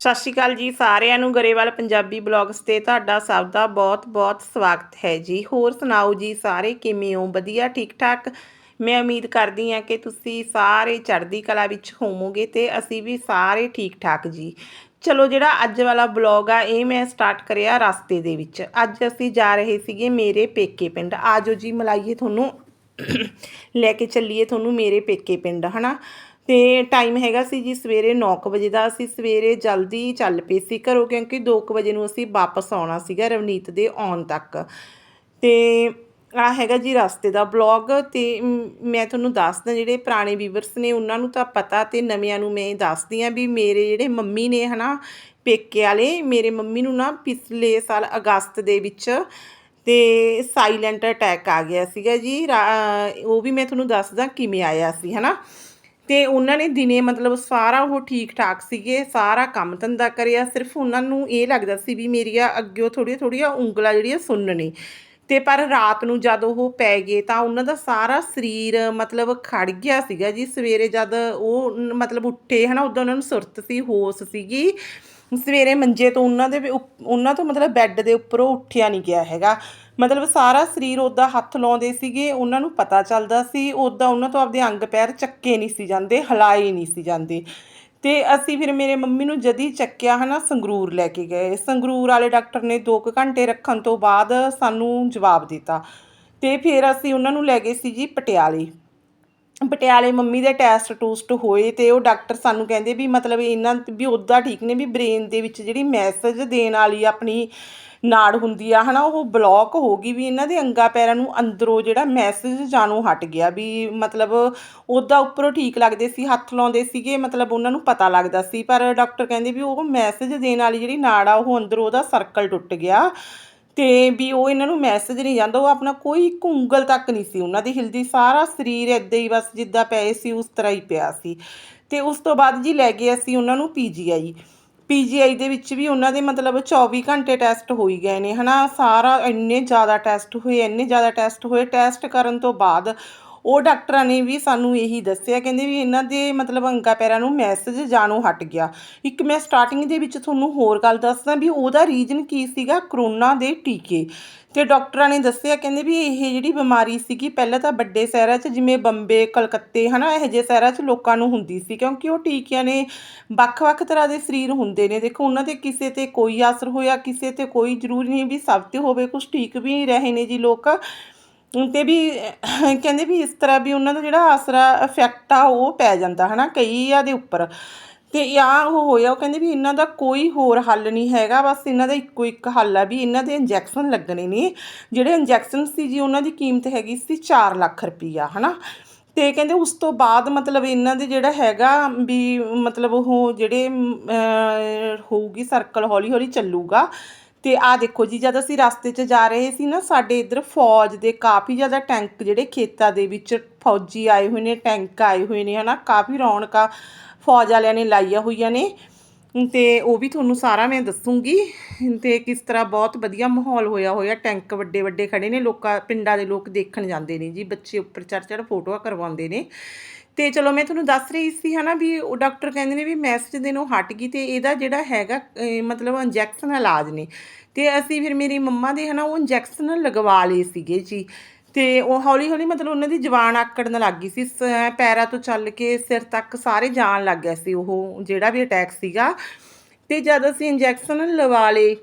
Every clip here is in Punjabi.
ਸਤਿ ਸ਼੍ਰੀ ਅਕਾਲ ਜੀ ਸਾਰਿਆਂ ਨੂੰ ਗਰੇਵਾਲ ਪੰਜਾਬੀ ਬਲੌਗਸ ਤੇ ਤੁਹਾਡਾ ਸਭ ਦਾ ਬਹੁਤ-ਬਹੁਤ ਸਵਾਗਤ ਹੈ ਜੀ। ਹੋਰ ਸੁਣਾਓ ਜੀ ਸਾਰੇ ਕਿਵੇਂ ਹੋ? ਵਧੀਆ, ਠੀਕ-ਠਾਕ? ਮੈਂ ਉਮੀਦ ਕਰਦੀ ਹਾਂ ਕਿ ਤੁਸੀਂ ਸਾਰੇ ਚੜ੍ਹਦੀ ਕਲਾ ਵਿੱਚ ਹੋਵੋਗੇ ਤੇ ਅਸੀਂ ਵੀ ਸਾਰੇ ਠੀਕ-ਠਾਕ ਜੀ। ਚਲੋ ਜਿਹੜਾ ਅੱਜ ਵਾਲਾ ਬਲੌਗ ਆ, ਇਹ ਮੈਂ ਸਟਾਰਟ ਕਰਿਆ ਰਸਤੇ ਦੇ ਵਿੱਚ। ਅੱਜ ਅਸੀਂ ਜਾ ਰਹੇ ਸੀਗੇ ਮੇਰੇ ਪੇਕੇ ਪਿੰਡ। ਆਜੋ ਜੀ, ਮਲਾਈਏ ਤੁਹਾਨੂੰ ਲੈ ਕੇ ਚੱਲੀਏ ਤੁਹਾਨੂੰ ਮੇਰੇ ਪੇਕੇ ਪਿੰਡ, ਹਨਾ? ਤੇ ਟਾਈਮ ਹੈਗਾ ਸੀ ਜੀ ਸਵੇਰੇ 9:00 ਵਜੇ ਦਾ। ਅਸੀਂ ਸਵੇਰੇ ਜਲਦੀ ਚੱਲ ਪਏ ਸੀ ਘਰੋਂ ਕਿਉਂਕਿ 2:00 ਵਜੇ ਨੂੰ ਅਸੀਂ ਵਾਪਸ ਆਉਣਾ ਸੀਗਾ ਰਵਨੀਤ ਦੇ ਆਉਣ ਤੱਕ। ਤੇ ਆ ਹੈਗਾ ਜੀ ਰਸਤੇ ਦਾ ਬਲੌਗ ਤੇ ਮੈਂ ਤੁਹਾਨੂੰ ਦੱਸਦਾ ਜਿਹੜੇ ਪੁਰਾਣੇ ਵੀਵਰਸ ਨੇ ਉਹਨਾਂ ਨੂੰ ਤਾਂ ਪਤਾ ਤੇ ਨਵਿਆਂ ਨੂੰ ਮੈਂ ਦੱਸਦੀ ਆ ਵੀ ਮੇਰੇ ਜਿਹੜੇ ਮੰਮੀ ਨੇ ਹਨਾ, ਪੇਕੇ ਵਾਲੇ, ਮੇਰੇ ਮੰਮੀ ਨੂੰ ਨਾ ਪਿਛਲੇ ਸਾਲ ਅਗਸਤ ਦੇ ਵਿੱਚ ਤੇ ਸਾਇਲੈਂਟ ਅਟੈਕ ਆ ਗਿਆ ਸੀਗਾ ਜੀ। ਰਾ- ਉਹ ਵੀ ਮੈਂ ਤੁਹਾਨੂੰ ਦੱਸਦਾ ਕਿਵੇਂ ਆਇਆ ਸੀ ਹਨਾ। ਤੇ ਉਹਨਾਂ ਨੇ ਦਿਨੇ ਮਤਲਬ ਸਾਰਾ ਉਹ ਠੀਕ ਠਾਕ ਸੀਗੇ, ਸਾਰਾ ਕੰਮ ਧੰਦਾ ਕਰਿਆ। ਸਿਰਫ ਉਹਨਾਂ ਨੂੰ ਇਹ ਲੱਗਦਾ ਸੀ ਵੀ ਮੇਰੀਆਂ ਅੱਗੇ ਥੋੜੀਆਂ ਥੋੜੀਆਂ ਉਂਗਲਾਂ ਜਿਹੜੀਆਂ ਸੁੰਨ ਨੇ ਤੇ ਪਰ ਰਾਤ ਨੂੰ ਜਦ ਉਹ ਪੈ ਗਏ ਤਾਂ ਉਹਨਾਂ ਦਾ ਸਾਰਾ ਸਰੀਰ ਮਤਲਬ ਖੜ ਗਿਆ ਸੀਗਾ ਜੀ। ਸਵੇਰੇ ਜਦ ਉਹ ਮਤਲਬ ਉੱਠੇ ਹਨਾ, ਉਦੋਂ ਉਹਨਾਂ ਨੂੰ ਸੁਰਤ ਸੀ, ਹੋਸ਼ ਸੀਗੀ। ਸਵੇਰੇ ਮੰਜੇ ਤੋਂ ਉਹਨਾਂ ਦੇ ਵੀ ਉਹਨਾਂ ਤੋਂ ਮਤਲਬ ਬੈੱਡ ਦੇ ਉੱਪਰੋਂ ਉੱਠਿਆ ਨਹੀਂ ਗਿਆ ਹੈਗਾ। ਮਤਲਬ ਸਾਰਾ ਸਰੀਰ ਉਹਦਾ ਹੱਥ ਲਾਉਂਦੇ ਸੀਗੇ, ਉਹਨਾਂ ਨੂੰ ਪਤਾ ਚੱਲਦਾ ਸੀ ਉਹਦਾ ਉਹਨਾਂ ਤੋਂ ਆਪਦੇ ਅੰਗ ਪੈਰ ਚੱਕੇ ਨਹੀਂ ਸੀ ਜਾਂਦੇ, ਹਿਲਾਏ ਨਹੀਂ ਸੀ ਜਾਂਦੇ। ਤੇ ਅਸੀਂ ਫਿਰ ਮੇਰੇ ਮੰਮੀ ਨੂੰ ਜਦੀ ਚੱਕਿਆ ਹਨਾ, ਸੰਗਰੂਰ ਲੈ ਕੇ ਗਏ। ਸੰਗਰੂਰ ਵਾਲੇ ਡਾਕਟਰ ਨੇ 2 ਘੰਟੇ ਰੱਖਣ ਤੋਂ ਬਾਅਦ ਸਾਨੂੰ ਜਵਾਬ ਦਿੱਤਾ। ਤੇ ਫਿਰ ਅਸੀਂ ਉਹਨਾਂ ਨੂੰ ਲੈ ਗਏ ਸੀ ਜੀ ਪਟਿਆਲੇ। ਪਟਿਆਲੇ ਮੰਮੀ ਦੇ ਟੈਸਟ ਟੂਸਟ ਹੋਏ ਤੇ ਉਹ ਡਾਕਟਰ ਸਾਨੂੰ ਕਹਿੰਦੇ ਵੀ ਮਤਲਬ ਇਹਨਾਂ ਵੀ ਉੱਦਾਂ ਠੀਕ ਨੇ ਵੀ ਬ੍ਰੇਨ ਦੇ ਵਿੱਚ ਜਿਹੜੀ ਮੈਸੇਜ ਦੇਣ ਵਾਲੀ ਆਪਣੀ ਨਾੜ ਹੁੰਦੀ ਆ, ਹਨਾ, ਉਹ ਬਲੌਕ ਹੋ ਗਈ ਵੀ ਇਹਨਾਂ ਦੇ ਅੰਗਾ ਪੈਰਾਂ ਨੂੰ ਅੰਦਰੋਂ ਜਿਹੜਾ ਮੈਸੇਜ ਜਾਣੋਂ ਹਟ ਗਿਆ ਵੀ ਮਤਲਬ ਉਹਦਾ ਉੱਪਰੋਂ ਠੀਕ ਲੱਗਦੇ ਸੀ, ਹੱਥ ਲਾਉਂਦੇ ਸੀਗੇ, ਮਤਲਬ ਉਹਨਾਂ ਨੂੰ ਪਤਾ ਲੱਗਦਾ ਸੀ, ਪਰ ਡਾਕਟਰ ਕਹਿੰਦੇ ਵੀ ਉਹ ਮੈਸੇਜ ਦੇਣ ਵਾਲੀ ਜਿਹੜੀ ਨਾੜ ਆ, ਉਹ ਅੰਦਰੋਂ ਉਹਦਾ ਸਰਕਲ ਟੁੱਟ ਗਿਆ। ਤੇ ਵੀ ਉਹ ਇਹਨਾਂ ਨੂੰ ਮੈਸੇਜ ਨਹੀਂ ਜਾਂਦਾ, ਉਹ ਆਪਣਾ ਕੋਈ ਇੱਕ ਉਂਗਲ ਤੱਕ ਨਹੀਂ ਸੀ ਉਹਨਾਂ ਦੀ ਹਿਲਦੀ, ਸਾਰਾ ਸਰੀਰ ਏਦਾਂ ਹੀ ਬਸ ਜਿੱਦਾਂ ਪਏ ਸੀ, ਉਸ ਤਰ੍ਹਾਂ ਹੀ ਪਿਆ ਸੀ। ਤੇ ਉਸ ਤੋਂ ਬਾਅਦ ਜੀ ਲੈ ਗਏ ਅਸੀਂ ਉਹਨਾਂ ਨੂੰ ਪੀਜੀਆਈ ਪੀਜੀਆਈ ਦੇ ਵਿੱਚ ਵੀ ਉਹਨਾਂ ਦੇ ਮਤਲਬ 24 ਘੰਟੇ ਟੈਸਟ ਹੋਈ ਗਏ ਨੇ, ਹਨਾ, ਸਾਰਾ ਇੰਨੇ ਜ਼ਿਆਦਾ ਟੈਸਟ ਹੋਏ, ਇੰਨੇ ਜ਼ਿਆਦਾ ਟੈਸਟ ਹੋਏ ਟੈਸਟ ਕਰਨ ਤੋਂ ਬਾਅਦ ਉਹ ਡਾਕਟਰਾਂ ਨੇ ਵੀ ਸਾਨੂੰ ਇਹੀ ਦੱਸਿਆ, ਕਹਿੰਦੇ ਵੀ ਇਹਨਾਂ ਦੇ ਮਤਲਬ ਅੰਗਾ ਪੈਰਾਂ ਨੂੰ ਮੈਸੇਜ ਜਾਣੋਂ ਹਟ ਗਿਆ। ਇੱਕ ਮੈਂ ਸਟਾਰਟਿੰਗ ਦੇ ਵਿੱਚ ਤੁਹਾਨੂੰ ਹੋਰ ਗੱਲ ਦੱਸਦਾ ਵੀ ਉਹਦਾ ਰੀਜ਼ਨ ਕੀ ਸੀਗਾ, ਕਰੋਨਾ ਦੇ ਟੀਕੇ। ਤੇ ਡਾਕਟਰਾਂ ਨੇ ਦੱਸਿਆ, ਕਹਿੰਦੇ ਵੀ ਇਹ ਜਿਹੜੀ ਬਿਮਾਰੀ ਸੀਗੀ, ਪਹਿਲਾਂ ਤਾਂ ਵੱਡੇ ਸ਼ਹਿਰਾਂ 'ਚ ਜਿਵੇਂ ਬੰਬੇ, ਕਲਕੱਤੇ, ਹਨਾ, ਇਹੋ ਜਿਹੇ ਸ਼ਹਿਰਾਂ 'ਚ ਲੋਕਾਂ ਨੂੰ ਹੁੰਦੀ ਸੀ, ਕਿਉਂਕਿ ਉਹ ਟੀਕਿਆਂ ਨੇ ਵੱਖ-ਵੱਖ ਤਰ੍ਹਾਂ ਦੇ ਸਰੀਰ ਹੁੰਦੇ ਨੇ। ਦੇਖੋ, ਉਹਨਾਂ ਤੇ ਕਿਸੇ ਤੇ ਕੋਈ ਅਸਰ ਹੋਇਆ, ਕਿਸੇ ਤੇ ਕੋਈ ਜ਼ਰੂਰੀ ਨਹੀਂ ਵੀ ਸਭ ਤੇ ਹੋਵੇ ਕੁਝ ਠੀਕ ਵੀ ਰਹੇ ਨੇ ਜੀ ਲੋਕ। ਅਤੇ ਵੀ ਕਹਿੰਦੇ ਵੀ ਇਸ ਤਰ੍ਹਾਂ ਵੀ ਉਹਨਾਂ ਦਾ ਜਿਹੜਾ ਆਸਰਾ ਇਫੈਕਟ ਆ, ਉਹ ਪੈ ਜਾਂਦਾ ਹੈ ਨਾ ਕਈਆਂ ਦੇ ਉੱਪਰ। ਅਤੇ ਆ ਉਹ ਹੋਇਆ, ਉਹ ਕਹਿੰਦੇ ਵੀ ਇਹਨਾਂ ਦਾ ਕੋਈ ਹੋਰ ਹੱਲ ਨਹੀਂ ਹੈਗਾ, ਬਸ ਇਹਨਾਂ ਦਾ ਇੱਕੋ ਇੱਕ ਹੱਲ ਆ ਵੀ ਇਹਨਾਂ ਦੇ ਇੰਜੈਕਸ਼ਨ ਲੱਗਣੇ ਨੇ। ਜਿਹੜੇ ਇੰਜੈਕਸ਼ਨ ਸੀ ਜੀ, ਉਹਨਾਂ ਦੀ ਕੀਮਤ ਹੈਗੀ ਸੀ 4 ਲੱਖ ਰੁਪਈਆ, ਹਨਾ। ਤੇ ਕਹਿੰਦੇ ਉਸ ਤੋਂ ਬਾਅਦ ਮਤਲਬ ਇਹਨਾਂ ਦੇ ਜਿਹੜਾ ਹੈਗਾ ਵੀ ਮਤਲਬ ਉਹ ਜਿਹੜੇ ਹੋਊਗੀ ਸਰਕਲ ਹੌਲੀ ਹੌਲੀ ਚੱਲੂਗਾ। ਤੇ ਆ ਦੇਖੋ ਜੀ, ਜਦ ਅਸੀਂ ਰਸਤੇ 'ਚ ਜਾ ਰਹੇ ਸੀ ਨਾ, ਸਾਡੇ ਇੱਧਰ ਫੌਜ ਦੇ ਕਾਫੀ ਜ਼ਿਆਦਾ ਟੈਂਕ ਜਿਹੜੇ ਖੇਤਾਂ ਦੇ ਵਿੱਚ ਫੌਜੀ ਆਏ ਹੋਏ ਨੇ, ਟੈਂਕ ਆਏ ਹੋਏ ਨੇ, ਹਨਾ, ਕਾਫੀ ਰੌਣਕਾਂ ਫੌਜ ਵਾਲਿਆਂ ਨੇ ਲਾਈਆਂ ਹੋਈਆਂ ਨੇ। ਤੇ ਉਹ ਵੀ ਤੁਹਾਨੂੰ ਸਾਰਾ ਮੈਂ ਦੱਸੂਗੀ। ਤੇ ਕਿਸ ਤਰ੍ਹਾਂ ਬਹੁਤ ਵਧੀਆ ਮਾਹੌਲ ਹੋਇਆ ਹੋਇਆ, ਟੈਂਕ ਵੱਡੇ ਵੱਡੇ ਖੜੇ ਨੇ, ਲੋਕਾਂ, ਪਿੰਡਾਂ ਦੇ ਲੋਕ ਦੇਖਣ ਜਾਂਦੇ ਨੇ ਜੀ, ਬੱਚੇ ਉੱਪਰ ਚੜ ਚੜ ਫੋਟੋਆਂ ਕਰਵਾਉਂਦੇ ਨੇ। ਤੇ ਚਲੋ ਮੈਂ ਤੁਹਾਨੂੰ ਦੱਸ ਰਹੀ ਸੀ, ਹਨਾ, ਵੀ ਉਹ ਡਾਕਟਰ ਕਹਿੰਦੇ ਨੇ ਵੀ ਮੈਸੇਜ ਦੇਣੋਂ ਹਟ ਗਈ ਤੇ ਇਹਦਾ ਜਿਹੜਾ ਹੈਗਾ ਮਤਲਬ ਇੰਜੈਕਸ਼ਨ ਇਲਾਜ ਨੇ। ਤੇ ਅਸੀਂ ਫਿਰ ਮੇਰੀ ਮੰਮਾ ਦੇ ਹਨਾ ਉਹ ਇੰਜੈਕਸ਼ਨ ਲਗਵਾ ਲਏ ਸੀਗੇ ਜੀ। ਤੇ ਉਹ ਹੌਲੀ ਹੌਲੀ ਮਤਲਬ ਉਹਨਾਂ ਦੀ ਜਵਾਨ ਆਕੜਨ ਲੱਗ ਗਈ ਸੀ। ਸ- ਪੈਰਾਂ ਤੋਂ ਚੱਲ ਕੇ ਸਿਰ ਤੱਕ ਸਾਰੇ ਜਾਣ ਲੱਗ ਗਿਆ ਸੀ ਉਹ ਜਿਹੜਾ ਵੀ ਅਟੈਕ ਸੀਗਾ। ਤੇ ਜਦ ਅਸੀਂ ਇੰਜੈਕਸ਼ਨ ਲਵਾ ਲਏ,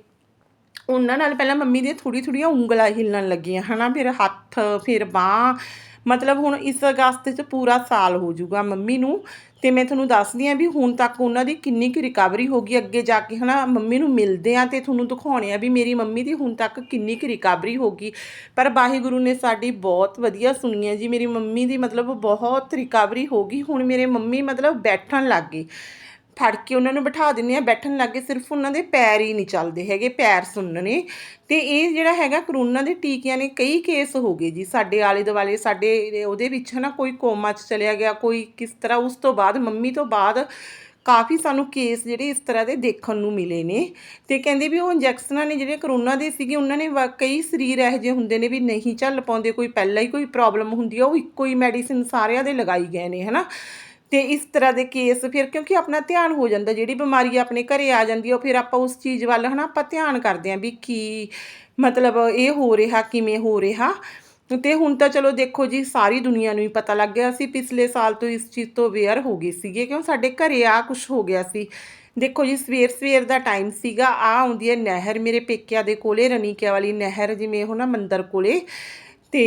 ਉਹਨਾਂ ਨਾਲ ਪਹਿਲਾਂ ਮੰਮੀ ਦੀਆਂ ਥੋੜੀ ਥੋੜੀਆਂ ਉਂਗਲਾਂ ਹਿੱਲਣ ਲੱਗੀਆਂ ਹਨਾ, ਫਿਰ ਹੱਥ, ਫਿਰ ਬਾਹ ਮਤਲਬ ਹੁਣ ਇਸ ਅਗਸਤ 'ਚ ਪੂਰਾ ਸਾਲ ਹੋ ਜਾਊਗਾ ਮੰਮੀ ਨੂੰ। ਤੇ ਮੈਂ ਤੁਹਾਨੂੰ ਦੱਸਦੀ ਆ ਵੀ ਹੁਣ ਤੱਕ ਉਹਨਾਂ ਦੀ ਕਿੰਨੀ ਕੁ ਰਿਕਵਰੀ ਹੋ ਗਈ, ਅੱਗੇ ਜਾ ਕੇ ਹਨਾ ਮੰਮੀ ਨੂੰ ਮਿਲਦੇ ਆ ਤੇ ਤੁਹਾਨੂੰ ਦਿਖਾਉਣੇ ਆ ਵੀ ਮੇਰੀ ਮੰਮੀ ਦੀ ਹੁਣ ਤੱਕ ਕਿੰਨੀ ਕੁ ਰਿਕਵਰੀ ਹੋ ਗਈ। ਪਰ ਵਾਹਿਗੁਰੂ ਨੇ ਸਾਡੀ ਬਹੁਤ ਵਧੀਆ ਸੁਣੀ ਹੈ ਜੀ, ਮੇਰੀ ਮੰਮੀ ਦੀ ਮਤਲਬ ਬਹੁਤ ਰਿਕਵਰੀ ਹੋ ਗਈ। ਹੁਣ ਮੇਰੇ ਮੰਮੀ ਮਤਲਬ ਬੈਠਣ ਲੱਗ ਗਏ। ਫੜ ਕੇ ਉਹਨਾਂ ਨੂੰ ਬਿਠਾ ਦਿੰਦੇ ਆ ਬੈਠਣ ਲੱਗੇ ਸਿਰਫ ਉਹਨਾਂ ਦੇ ਪੈਰ ਹੀ ਨਹੀਂ ਚੱਲਦੇ ਹੈਗੇ, ਪੈਰ ਸੁੰਨਣੇ। ਤੇ ਇਹ ਜਿਹੜਾ ਹੈਗਾ ਕਰੋਨਾ ਦੇ ਟੀਕਿਆਂ ਨੇ ਕਈ ਕੇਸ ਹੋ ਗਏ ਜੀ। ਸਾਡੇ ਆਲੇ ਦੁਆਲੇ, ਸਾਡੇ ਉਹਦੇ ਵਿੱਚ ਹਨਾ ਕੋਈ ਕੋਮਾ 'ਚ ਚਲਿਆ ਗਿਆ, ਕੋਈ ਕਿਸ ਤਰ੍ਹਾਂ ਉਸ ਤੋਂ ਬਾਅਦ, ਮੰਮੀ ਤੋਂ ਬਾਅਦ ਕਾਫੀ ਸਾਨੂੰ ਕੇਸ ਜਿਹੜੇ ਇਸ ਤਰ੍ਹਾਂ ਦੇ ਦੇਖਣ ਨੂੰ ਮਿਲੇ ਨੇ। ਤੇ ਕਹਿੰਦੇ ਵੀ ਉਹ ਇੰਜੈਕਸ਼ਨਾਂ ਨੇ ਜਿਹੜੇ ਕਰੋਨਾ ਦੇ ਸੀਗੇ, ਉਹਨਾਂ ਨੇ ਵਾ- ਕਈ ਸਰੀਰ ਇਹੋ ਜਿਹੇ ਹੁੰਦੇ ਨੇ ਵੀ ਨਹੀਂ ਚੱਲ ਪਾਉਂਦੇ, ਕੋਈ ਪਹਿਲਾਂ ਹੀ ਕੋਈ ਪ੍ਰੋਬਲਮ ਹੁੰਦੀ ਆ, ਉਹ ਇੱਕੋ ਹੀ ਮੈਡੀਸਿਨ ਸਾਰਿਆਂ ਦੇ ਲਗਾਈ ਗਏ ਨੇ ਹਨਾ। ਤੇ ਇਸ ਤਰ੍ਹਾਂ ਦੇ ਕੇਸ ਫਿਰ ਕਿਉਂਕਿ ਆਪਣਾ ਧਿਆਨ ਹੋ ਜਾਂਦਾ, ਜਿਹੜੀ ਬਿਮਾਰੀ ਆਪਣੇ ਘਰੇ ਆ ਜਾਂਦੀ ਹੈ ਉਹ ਫਿਰ ਆਪਾਂ ਉਸ ਚੀਜ਼ ਵੱਲ ਹਨਾ ਆਪਾਂ ਧਿਆਨ ਕਰਦੇ ਆਂ ਵੀ ਕੀ ਮਤਲਬ ਇਹ ਹੋ ਰਿਹਾ, ਕਿਵੇਂ ਹੋ ਰਿਹਾ। ਤੇ ਹੁਣ ਤਾਂ ਚਲੋ ਦੇਖੋ ਜੀ, ਸਾਰੀ ਦੁਨੀਆ ਨੂੰ ਹੀ ਪਤਾ ਲੱਗ ਗਿਆ ਸੀ, ਪਿਛਲੇ ਸਾਲ ਤੋਂ ਇਸ ਚੀਜ਼ ਤੋਂ ਅਵੇਅਰ ਹੋ ਗਏ ਸੀਗੇ, ਕਿਉਂ ਸਾਡੇ ਘਰੇ ਆ ਕੁਝ ਹੋ ਗਿਆ ਸੀ। ਦੇਖੋ ਜੀ, ਸਵੇਰ ਸਵੇਰ ਦਾ ਟਾਈਮ ਸੀਗਾ, ਆ ਆਉਂਦੀ ਹੈ ਨਹਿਰ ਮੇਰੇ ਪੇਕਿਆਂ ਦੇ ਕੋਲੇ ਰਣੀਕਿਆ ਵਾਲੀ ਨਹਿਰ ਜਿਵੇਂ ਉਹ ਨਾ ਮੰਦਰ ਕੋਲੇ। ਤੇ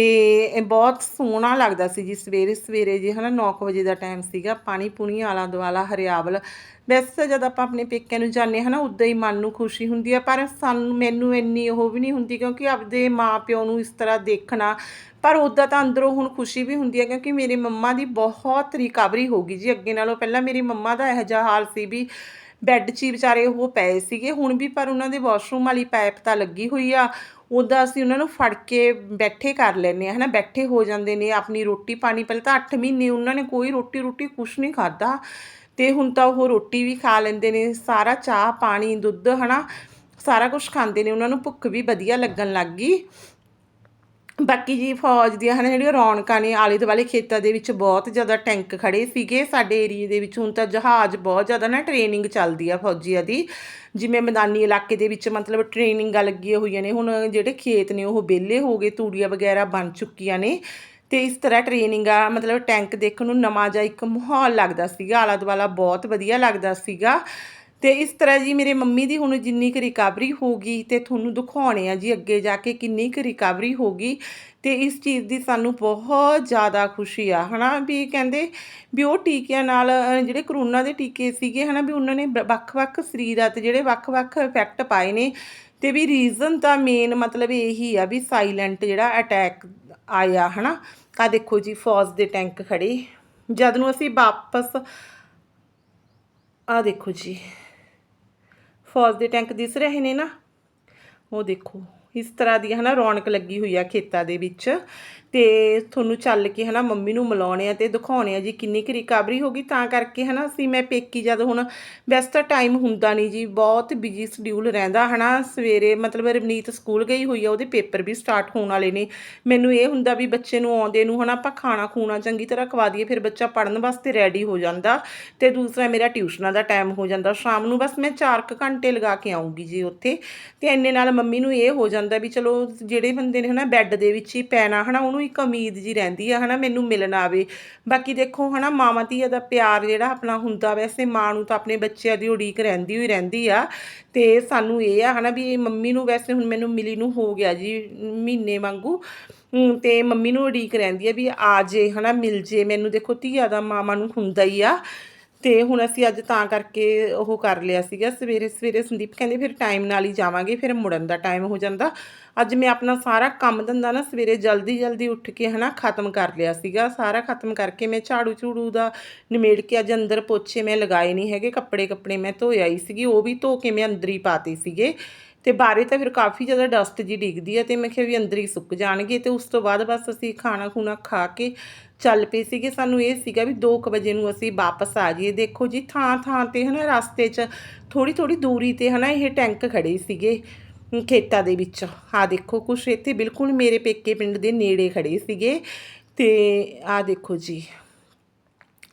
ਇਹ ਬਹੁਤ ਸੋਹਣਾ ਲੱਗਦਾ ਸੀ ਜੀ, ਸਵੇਰੇ ਸਵੇਰੇ ਜੀ ਹਨਾ 9 ਵਜੇ ਦਾ ਟਾਈਮ ਸੀਗਾ, ਪਾਣੀ ਪੁਣੀ ਆਲਾ ਦੁਆਲਾ ਹਰਿਆਵਲ ਵੈਸੇ ਜਦ ਆਪਾਂ ਆਪਣੇ ਪੇਕਿਆਂ ਨੂੰ ਜਾਂਦੇ ਹਨਾ, ਉਦਾਂ ਹੀ ਮਨ ਨੂੰ ਖੁਸ਼ੀ ਹੁੰਦੀ ਆ, ਪਰ ਸਾਨੂੰ, ਮੈਨੂੰ ਇੰਨੀ ਉਹ ਵੀ ਨਹੀਂ ਹੁੰਦੀ ਕਿਉਂਕਿ ਆਪਦੇ ਮਾਪਿਓ ਨੂੰ ਇਸ ਤਰ੍ਹਾਂ ਦੇਖਣਾ, ਪਰ ਉਦਾਂ ਤਾਂ ਅੰਦਰੋਂ ਹੁਣ ਖੁਸ਼ੀ ਵੀ ਹੁੰਦੀ ਹੈ ਕਿਉਂਕਿ ਮੇਰੇ ਮੰਮਾ ਦੀ ਬਹੁਤ ਰਿਕਵਰੀ ਹੋ ਗਈ ਜੀ। ਅੱਗੇ ਨਾਲੋਂ ਪਹਿਲਾਂ ਮੇਰੀ ਮੰਮਾ ਦਾ ਇਹੋ ਜਿਹਾ ਹਾਲ ਸੀ ਵੀ ਬੈੱਡ 'ਚ ਹੀ ਵਿਚਾਰੇ ਉਹ ਪਏ ਸੀਗੇ। ਹੁਣ ਵੀ ਪਰ ਉਹਨਾਂ ਦੇ ਵਾਸ਼ਰੂਮ ਵਾਲੀ ਪਾਈਪ ਤਾਂ ਲੱਗੀ ਹੋਈ ਆ। ਉਹਦਾ ਅਸੀਂ ਉਹਨਾਂ ਨੂੰ ਫੜ ਕੇ ਬੈਠੇ ਕਰ ਲੈਂਦੇ ਆ ਹਨਾ? ਬੈਠੇ ਹੋ ਜਾਂਦੇ ਨੇ, ਆਪਣੀ ਰੋਟੀ ਪਾਣੀ ਪਹਿਲਾਂ ਤਾਂ 8 ਮਹੀਨੇ ਉਹਨਾਂ ਨੇ ਕੋਈ ਰੋਟੀ ਰੋਟੀ ਕੁਛ ਨਹੀਂ ਖਾਦਾ ਤੇ ਹੁਣ ਤਾਂ ਉਹ ਰੋਟੀ ਵੀ ਖਾ ਲੈਂਦੇ ਨੇ, ਸਾਰਾ ਚਾਹ, ਪਾਣੀ, ਦੁੱਧ, ਹਨਾ? ਸਾਰਾ ਕੁਝ ਖਾਂਦੇ ਨੇ। ਉਹਨਾਂ ਨੂੰ ਭੁੱਖ ਵੀ ਵਧੀਆ ਲੱਗਣ ਲੱਗ ਗਈ। ਬਾਕੀ ਜੀ ਫੌਜ ਦੀਆਂ ਹਨ ਜਿਹੜੀਆਂ ਰੌਣਕਾਂ ਨੇ, ਆਲੇ ਦੁਆਲੇ ਖੇਤਾਂ ਦੇ ਵਿੱਚ ਬਹੁਤ ਜ਼ਿਆਦਾ ਟੈਂਕ ਖੜੇ ਸੀਗੇ। ਸਾਡੇ ਏਰੀਏ ਦੇ ਵਿੱਚ ਹੁਣ ਤਾਂ ਜਹਾਜ਼ ਬਹੁਤ ਜ਼ਿਆਦਾ ਨਾ ਟ੍ਰੇਨਿੰਗ ਚੱਲਦੀ ਆ ਫੌਜੀਆਂ ਦੀ। ਜਿਵੇਂ ਮੈਦਾਨੀ ਇਲਾਕੇ ਦੇ ਵਿੱਚ ਮਤਲਬ ਟ੍ਰੇਨਿੰਗਾਂ ਲੱਗੀਆਂ ਹੋਈਆਂ ਨੇ। ਹੁਣ ਜਿਹੜੇ ਖੇਤ ਨੇ, ਉਹ ਵਿਹਲੇ ਹੋ ਗਏ, ਤੂੜੀਆਂ ਵਗੈਰਾ ਬਣ ਚੁੱਕੀਆਂ ਨੇ। ਤੇ ਇਸ ਤਰ੍ਹਾਂ ਟ੍ਰੇਨਿੰਗ ਆ, ਮਤਲਬ ਟੈਂਕ ਦੇਖਣ ਨੂੰ ਨਵਾਂ ਜਿਹਾ ਇੱਕ ਮਾਹੌਲ ਲੱਗਦਾ ਸੀਗਾ। ਆਲਾ ਦੁਆਲਾ ਬਹੁਤ ਵਧੀਆ ਲੱਗਦਾ ਸੀਗਾ। ਤੇ ਇਸ ਤਰ੍ਹਾਂ ਜੀ ਮੇਰੇ ਮੰਮੀ ਦੀ ਹੁਣ ਜਿੰਨੀ ਕੁ ਰਿਕਵਰੀ ਹੋ ਗਈ ਤੇ ਤੁਹਾਨੂੰ ਦਿਖਾਉਣੇ ਆ ਜੀ ਅੱਗੇ ਜਾ ਕੇ ਕਿੰਨੀ ਕੁ ਰਿਕਵਰੀ ਹੋ ਗਈ ਤੇ ਇਸ ਚੀਜ਼ ਦੀ ਸਾਨੂੰ ਬਹੁਤ ਜ਼ਿਆਦਾ ਖੁਸ਼ੀ ਆ, ਹਨਾ ਵੀ ਕਹਿੰਦੇ ਵੀ ਉਹ ਟੀਕਿਆਂ ਨਾਲ ਜਿਹੜੇ ਕਰੋਨਾ ਦੇ ਟੀਕੇ ਸੀਗੇ, ਹਨਾ ਵੀ ਉਹਨਾਂ ਨੇ ਬ- ਵੱਖ-ਵੱਖ ਸਰੀਰਾਂ ਤੇ ਜਿਹੜੇ ਵੱਖ-ਵੱਖ ਇਫੈਕਟ ਪਾਏ ਨੇ ਤੇ ਵੀ ਰੀਜ਼ਨ ਤਾਂ ਮੇਨ ਮਤਲਬ ਇਹੀ ਆ ਵੀ ਸਾਇਲੈਂਟ ਜਿਹੜਾ ਅਟੈਕ ਆਇਆ, ਹਨਾ। ਆ ਦੇਖੋ ਜੀ, ਫੌਜ ਦੇ ਟੈਂਕ ਖੜੇ। ਜਦ ਨੂੰ ਅਸੀਂ ਵਾਪਸ ਆ ਦੇਖੋ ਜੀ। ਫੌਜ ਦੇ ਟੈਂਕ ਦਿਸ ਰਹੇ ਨੇ ਨਾ। ਉਹ ਦੇਖੋ। ਇਸ ਤਰ੍ਹਾਂ ਦੀ ਹਨਾ ਰੌਣਕ ਲੱਗੀ ਹੋਈ ਆ ਖੇਤਾਂ ਦੇ ਵਿੱਚ। ਤੇ ਤੁਹਾਨੂੰ ਚੱਲ ਕੇ ਹਨਾ ਮੰਮੀ ਨੂੰ ਮਿਲਾਉਣੇ ਆ ਤੇ ਦਿਖਾਉਣੇ ਆ ਜੀ ਕਿੰਨੀ ਕੁ ਰਿਕਵਰੀ ਹੋ ਗਈ। ਤਾਂ ਕਰਕੇ ਹਨਾ ਅਸੀਂ ਮੈਂ ਪੇਕੀ ਜਦ ਹੁਣ ਵੈਸੇ ਤਾਂ ਟਾਈਮ ਹੁੰਦਾ ਨਹੀਂ ਜੀ, ਬਹੁਤ ਬਿਜ਼ੀ ਸ਼ਡਿਊਲ ਰਹਿੰਦਾ ਹਨਾ। ਸਵੇਰੇ ਮਤਲਬ ਰਵਨੀਤ ਸਕੂਲ ਗਈ ਹੋਈ ਆ, ਉਹਦੇ ਪੇਪਰ ਵੀ ਸਟਾਰਟ ਹੋਣ ਵਾਲੇ ਨੇ। ਮੈਨੂੰ ਇਹ ਹੁੰਦਾ ਵੀ ਬੱਚੇ ਨੂੰ ਆਉਂਦੇ ਨੂੰ ਹਨਾ ਆਪਾਂ ਖਾਣਾ ਖੂਣਾ ਚੰਗੀ ਤਰ੍ਹਾਂ ਖਵਾ ਦਈਏ, ਫਿਰ ਬੱਚਾ ਪੜਨ ਵਾਸਤੇ ਰੈਡੀ ਹੋ ਜਾਂਦਾ। ਤੇ ਦੂਸਰਾ ਮੇਰਾ ਟਿਊਸ਼ਨਾਂ ਦਾ ਟਾਈਮ ਹੋ ਜਾਂਦਾ। ਸ਼ਾਮ ਨੂੰ ਬਸ ਮੈਂ 4 ਕੁ ਘੰਟੇ ਲਗਾ ਕੇ ਆਉਂਗੀ ਜੀ ਉੱਥੇ। ਤੇ ਇੰਨੇ ਨਾਲ ਮੰਮੀ ਨੂੰ ਇਹ ਹੋ ਜਾਂਦਾ ਵੀ ਚਲੋ ਜਿਹੜੇ ਬੰਦੇ ਨੇ ਹਨਾ ਬੈੱਡ ਦੇ ਵਿੱਚ ਹੀ ਪੈਣਾ ਹਨਾ ਉਹਨੂੰ ਇੱਕ ਉਮੀਦ ਜੀ ਰਹਿੰਦੀ ਆ ਹਨਾ ਮੈਨੂੰ ਮਿਲਣ ਆਵੇ। ਬਾਕੀ ਦੇਖੋ ਹਨਾ ਮਾਵਾਂ ਧੀਆਂ ਦਾ ਪਿਆਰ ਜਿਹੜਾ ਆਪਣਾ ਹੁੰਦਾ ਵੈਸੇ ਮਾਂ ਨੂੰ ਤਾਂ ਆਪਣੇ ਬੱਚਿਆਂ ਦੀ ਉਡੀਕ ਰਹਿੰਦੀ ਹੋਈ ਰਹਿੰਦੀ ਆ। ਤੇ ਸਾਨੂੰ ਇਹ ਆ ਹਨਾ ਵੀ ਮੰਮੀ ਨੂੰ ਵੈਸੇ ਹੁਣ ਮੈਨੂੰ ਮਿਲੀ ਨੂੰ ਹੋ ਗਿਆ ਜੀ ਮਹੀਨੇ ਵਾਂਗੂ। ਹਮ, ਤੇ ਮੰਮੀ ਨੂੰ ਉਡੀਕ ਰਹਿੰਦੀ ਆ ਵੀ ਆ ਜੇ ਹਨਾ ਮਿਲ ਜੇ। ਮੈਨੂੰ ਦੇਖੋ ਧੀਆਂ ਦਾ ਮਾਵਾਂ ਨੂੰ ਹੁੰਦਾ ਹੀ ਆ। ਤੇ ਹੁਣ ਅਸੀਂ ਅੱਜ ਤਾਂ ਕਰਕੇ ਉਹ ਕਰ ਲਿਆ ਸੀਗਾ, ਸਵੇਰੇ ਸਵੇਰੇ ਸੰਦੀਪ ਕਹਿੰਦੇ ਫਿਰ ਟਾਈਮ ਨਾਲ ਹੀ ਜਾਵਾਂਗੇ, ਫਿਰ ਮੁੜਨ ਦਾ ਟਾਈਮ ਹੋ ਜਾਂਦਾ। ਅੱਜ ਮੈਂ ਆਪਣਾ ਸਾਰਾ ਕੰਮ ਧੰਦਾ ਨਾ ਸਵੇਰੇ ਜਲਦੀ ਜਲਦੀ ਉੱਠ ਕੇ ਹਨਾ ਖਤਮ ਕਰ ਲਿਆ ਸੀਗਾ। ਸਾਰਾ ਖਤਮ ਕਰਕੇ ਮੈਂ ਝਾੜੂ ਝੂੜੂ ਦਾ ਨਿਮੇੜ ਕੇ ਅੱਜ ਅੰਦਰ ਪੋਚੇ ਮੈਂ ਲਗਾਏ ਨਹੀਂ ਹੈਗੇ, ਕੱਪੜੇ ਕੱਪੜੇ ਮੈਂ ਧੋਇਆ ਹੀ ਸੀਗੀ, ਉਹ ਵੀ ਧੋ ਕੇ ਮੈਂ ਅੰਦਰ ਹੀ ਪਾਤੇ ਸੀਗੇ। ਤੇ ਬਾਰੇ ਤਾਂ ਫਿਰ ਕਾਫੀ ਜ਼ਿਆਦਾ ਡਸਟ ਜੀ ਡਿੱਗਦੀ ਆ ਤੇ ਮੈਂ ਕਿਹਾ ਵੀ ਅੰਦਰ ਹੀ ਸੁੱਕ ਜਾਣਗੇ ਤੇ ਉਸ ਤੋਂ ਬਾਅਦ ਬਸ ਅਸੀਂ ਖਾਣਾ ਖੂਣਾ ਖਾ ਕੇ ਚੱਲ ਪਏ ਸੀਗੇ। ਸਾਨੂੰ ਇਹ ਸੀਗਾ ਵੀ 2 ਵਜੇ ਨੂੰ ਅਸੀਂ ਵਾਪਸ ਆ ਜਾਈਏ। ਦੇਖੋ ਜੀ, ਥਾਂ ਥਾਂ ਤੇ ਹਨਾ ਰਸਤੇ 'ਚ ਥੋੜੀ ਥੋੜੀ ਦੂਰੀ ਤੇ ਹਨਾ ਇਹ ਟੈਂਕ ਖੜੇ ਸੀਗੇ ਖੇਤਾਂ ਦੇ ਵਿੱਚ। ਆ ਦੇਖੋ ਕੁਛ ਇੱਥੇ ਬਿਲਕੁਲ ਮੇਰੇ ਪੇਕੇ ਪਿੰਡ ਦੇ ਨੇੜੇ ਖੜੇ ਸੀਗੇ ਤੇ ਆ ਦੇਖੋ ਜੀ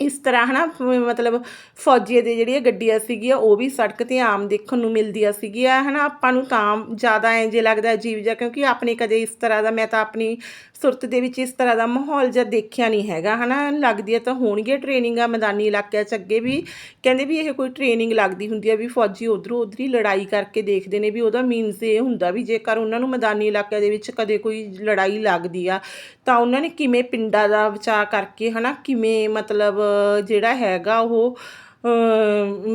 ਇਸ ਤਰ੍ਹਾਂ ਹਨਾ ਮ- ਮਤਲਬ ਫੌਜੀਆਂ ਦੇ ਜਿਹੜੀਆਂ ਗੱਡੀਆਂ ਸੀਗੀਆਂ, ਉਹ ਵੀ ਸੜਕ ਤੇ ਆਮ ਦੇਖਣ ਨੂੰ ਮਿਲਦੀਆਂ ਸੀਗੀਆਂ, ਹਨਾ। ਆਪਾਂ ਨੂੰ ਤਾਂ ਜ਼ਿਆਦਾ ਐਂ ਜੇ ਲੱਗਦਾ ਅਜੀਬ ਜਿਹਾ ਕਿਉਂਕਿ ਆਪਣੇ ਕਦੇ ਇਸ ਤਰ੍ਹਾਂ ਦਾ, ਮੈਂ ਤਾਂ ਆਪਣੀ ਸੁਰਤ ਦੇ ਵਿੱਚ ਇਸ ਤਰ੍ਹਾਂ ਦਾ ਮਾਹੌਲ ਜਾਂ ਦੇਖਿਆ ਨਹੀਂ ਹੈਗਾ, ਹਨਾ। ਹੈ ਤਾਂ ਹੋਣਗੀਆਂ ਟ੍ਰੇਨਿੰਗਾਂ ਮੈਦਾਨੀ ਇਲਾਕਿਆਂ 'ਚ ਅੱਗੇ ਵੀ। ਕਹਿੰਦੇ ਵੀ ਇਹ ਕੋਈ ਟ੍ਰੇਨਿੰਗ ਲੱਗਦੀ ਹੁੰਦੀ ਆ ਵੀ ਫੌਜੀ ਉਧਰੋਂ ਉਧਰ ਹੀ ਲੜਾਈ ਕਰਕੇ ਦੇਖਦੇ ਨੇ ਵੀ ਉਹਦਾ ਮੀਨਸ ਇਹ ਹੁੰਦਾ ਵੀ ਜੇਕਰ ਉਹਨਾਂ ਨੂੰ ਮੈਦਾਨੀ ਇਲਾਕਿਆਂ ਦੇ ਵਿੱਚ ਕਦੇ ਕੋਈ ਲੜਾਈ ਲੱਗਦੀ ਆ, ਤਾਂ ਉਹਨਾਂ ਨੇ ਕਿਵੇਂ ਪਿੰਡਾਂ ਦਾ ਬਚਾਅ ਕਰਕੇ, ਹਨਾ, ਕਿਵੇਂ ਮਤਲਬ ਜਿਹੜਾ ਹੈਗਾ ਉਹ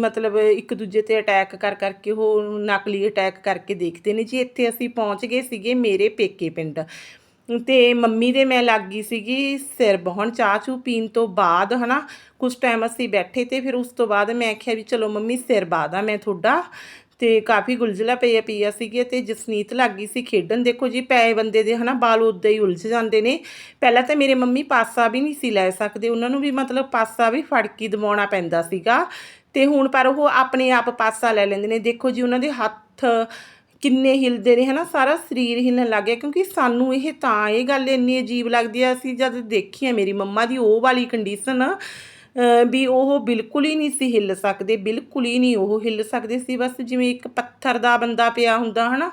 ਮਤਲਬ ਇੱਕ ਦੂਜੇ ਤੇ ਅਟੈਕ ਕਰ ਕਰਕੇ ਉਹ ਨਕਲੀ ਅਟੈਕ ਕਰਕੇ ਦੇਖਦੇ ਨੇ। ਜੀ, ਇੱਥੇ ਅਸੀਂ ਪਹੁੰਚ ਗਏ ਸੀਗੇ ਮੇਰੇ ਪੇਕੇ ਪਿੰਡ। ਤੇ ਮੰਮੀ ਦੇ ਮੈਂ ਲੱਗ ਗਈ ਸੀਗੀ ਸਿਰ ਬਹਣ, ਚਾਹ ਚੂ ਪੀਣ ਤੋਂ ਬਾਅਦ, ਹਨਾ। ਕੁਝ ਟਾਈਮ ਅਸੀਂ ਬੈਠੇ ਤੇ ਫਿਰ ਉਸ ਤੋਂ ਬਾਅਦ ਮੈਂ ਆਖਿਆ ਵੀ ਚਲੋ ਮੰਮੀ, ਸਿਰ ਬਾਦਾ ਮੈਂ ਤੁਹਾਡਾ। ਤੇ ਕਾਫੀ ਗੁਲਜਲਾ ਪਈਆ ਪਈਆ ਸੀਗੀ ਤੇ ਜਸਨੀਤ ਲੱਗ ਗਈ ਸੀ ਖੇਡਣ। ਦੇਖੋ ਜੀ ਪਏ ਬੰਦੇ ਦੇ ਹਨਾ, ਬਾਲ ਉਦਾਂ ਹੀ ਉਲਝ ਜਾਂਦੇ ਨੇ। ਪਹਿਲਾਂ ਤਾਂ ਮੇਰੇ ਮੰਮੀ ਪਾਸਾ ਵੀ ਨਹੀਂ ਸੀ ਲੈ ਸਕਦੇ। ਉਹਨਾਂ ਨੂੰ ਵੀ ਮਤਲਬ ਪਾਸਾ ਵੀ ਫੜ ਕੇ ਦਵਾਉਣਾ ਪੈਂਦਾ ਸੀਗਾ। ਤੇ ਹੁਣ ਪਰ ਉਹ ਆਪਣੇ ਆਪ ਪਾਸਾ ਲੈ ਲੈਂਦੇ ਨੇ। ਦੇਖੋ ਜੀ, ਉਹਨਾਂ ਦੇ ਹੱਥ ਕਿੰਨੇ ਹਿਲਦੇ ਨੇ ਹਨਾ, ਸਾਰਾ ਸਰੀਰ ਹਿਲਣ ਲੱਗ ਗਿਆ। ਕਿਉਂਕਿ ਸਾਨੂੰ ਇਹ ਤਾਂ ਇਹ ਗੱਲ ਇੰਨੀ ਅਜੀਬ ਲੱਗਦੀ ਆ, ਅਸੀਂ ਜਦ ਦੇਖੀ ਆ ਮੇਰੀ ਮੰਮਾ ਦੀ, ਉਹ ਵਾਲੀ ਕੰਡੀਸ਼ਨ ਵੀ ਉਹ ਬਿਲਕੁਲ ਹੀ ਨਹੀਂ ਸੀ ਹਿੱਲ ਸਕਦੇ, ਬਿਲਕੁਲ ਹੀ ਨਹੀਂ ਉਹ ਹਿੱਲ ਸਕਦੇ ਸੀ। ਬਸ ਜਿਵੇਂ ਇੱਕ ਪੱਥਰ ਦਾ ਬੰਦਾ ਪਿਆ ਹੁੰਦਾ ਹਨਾ,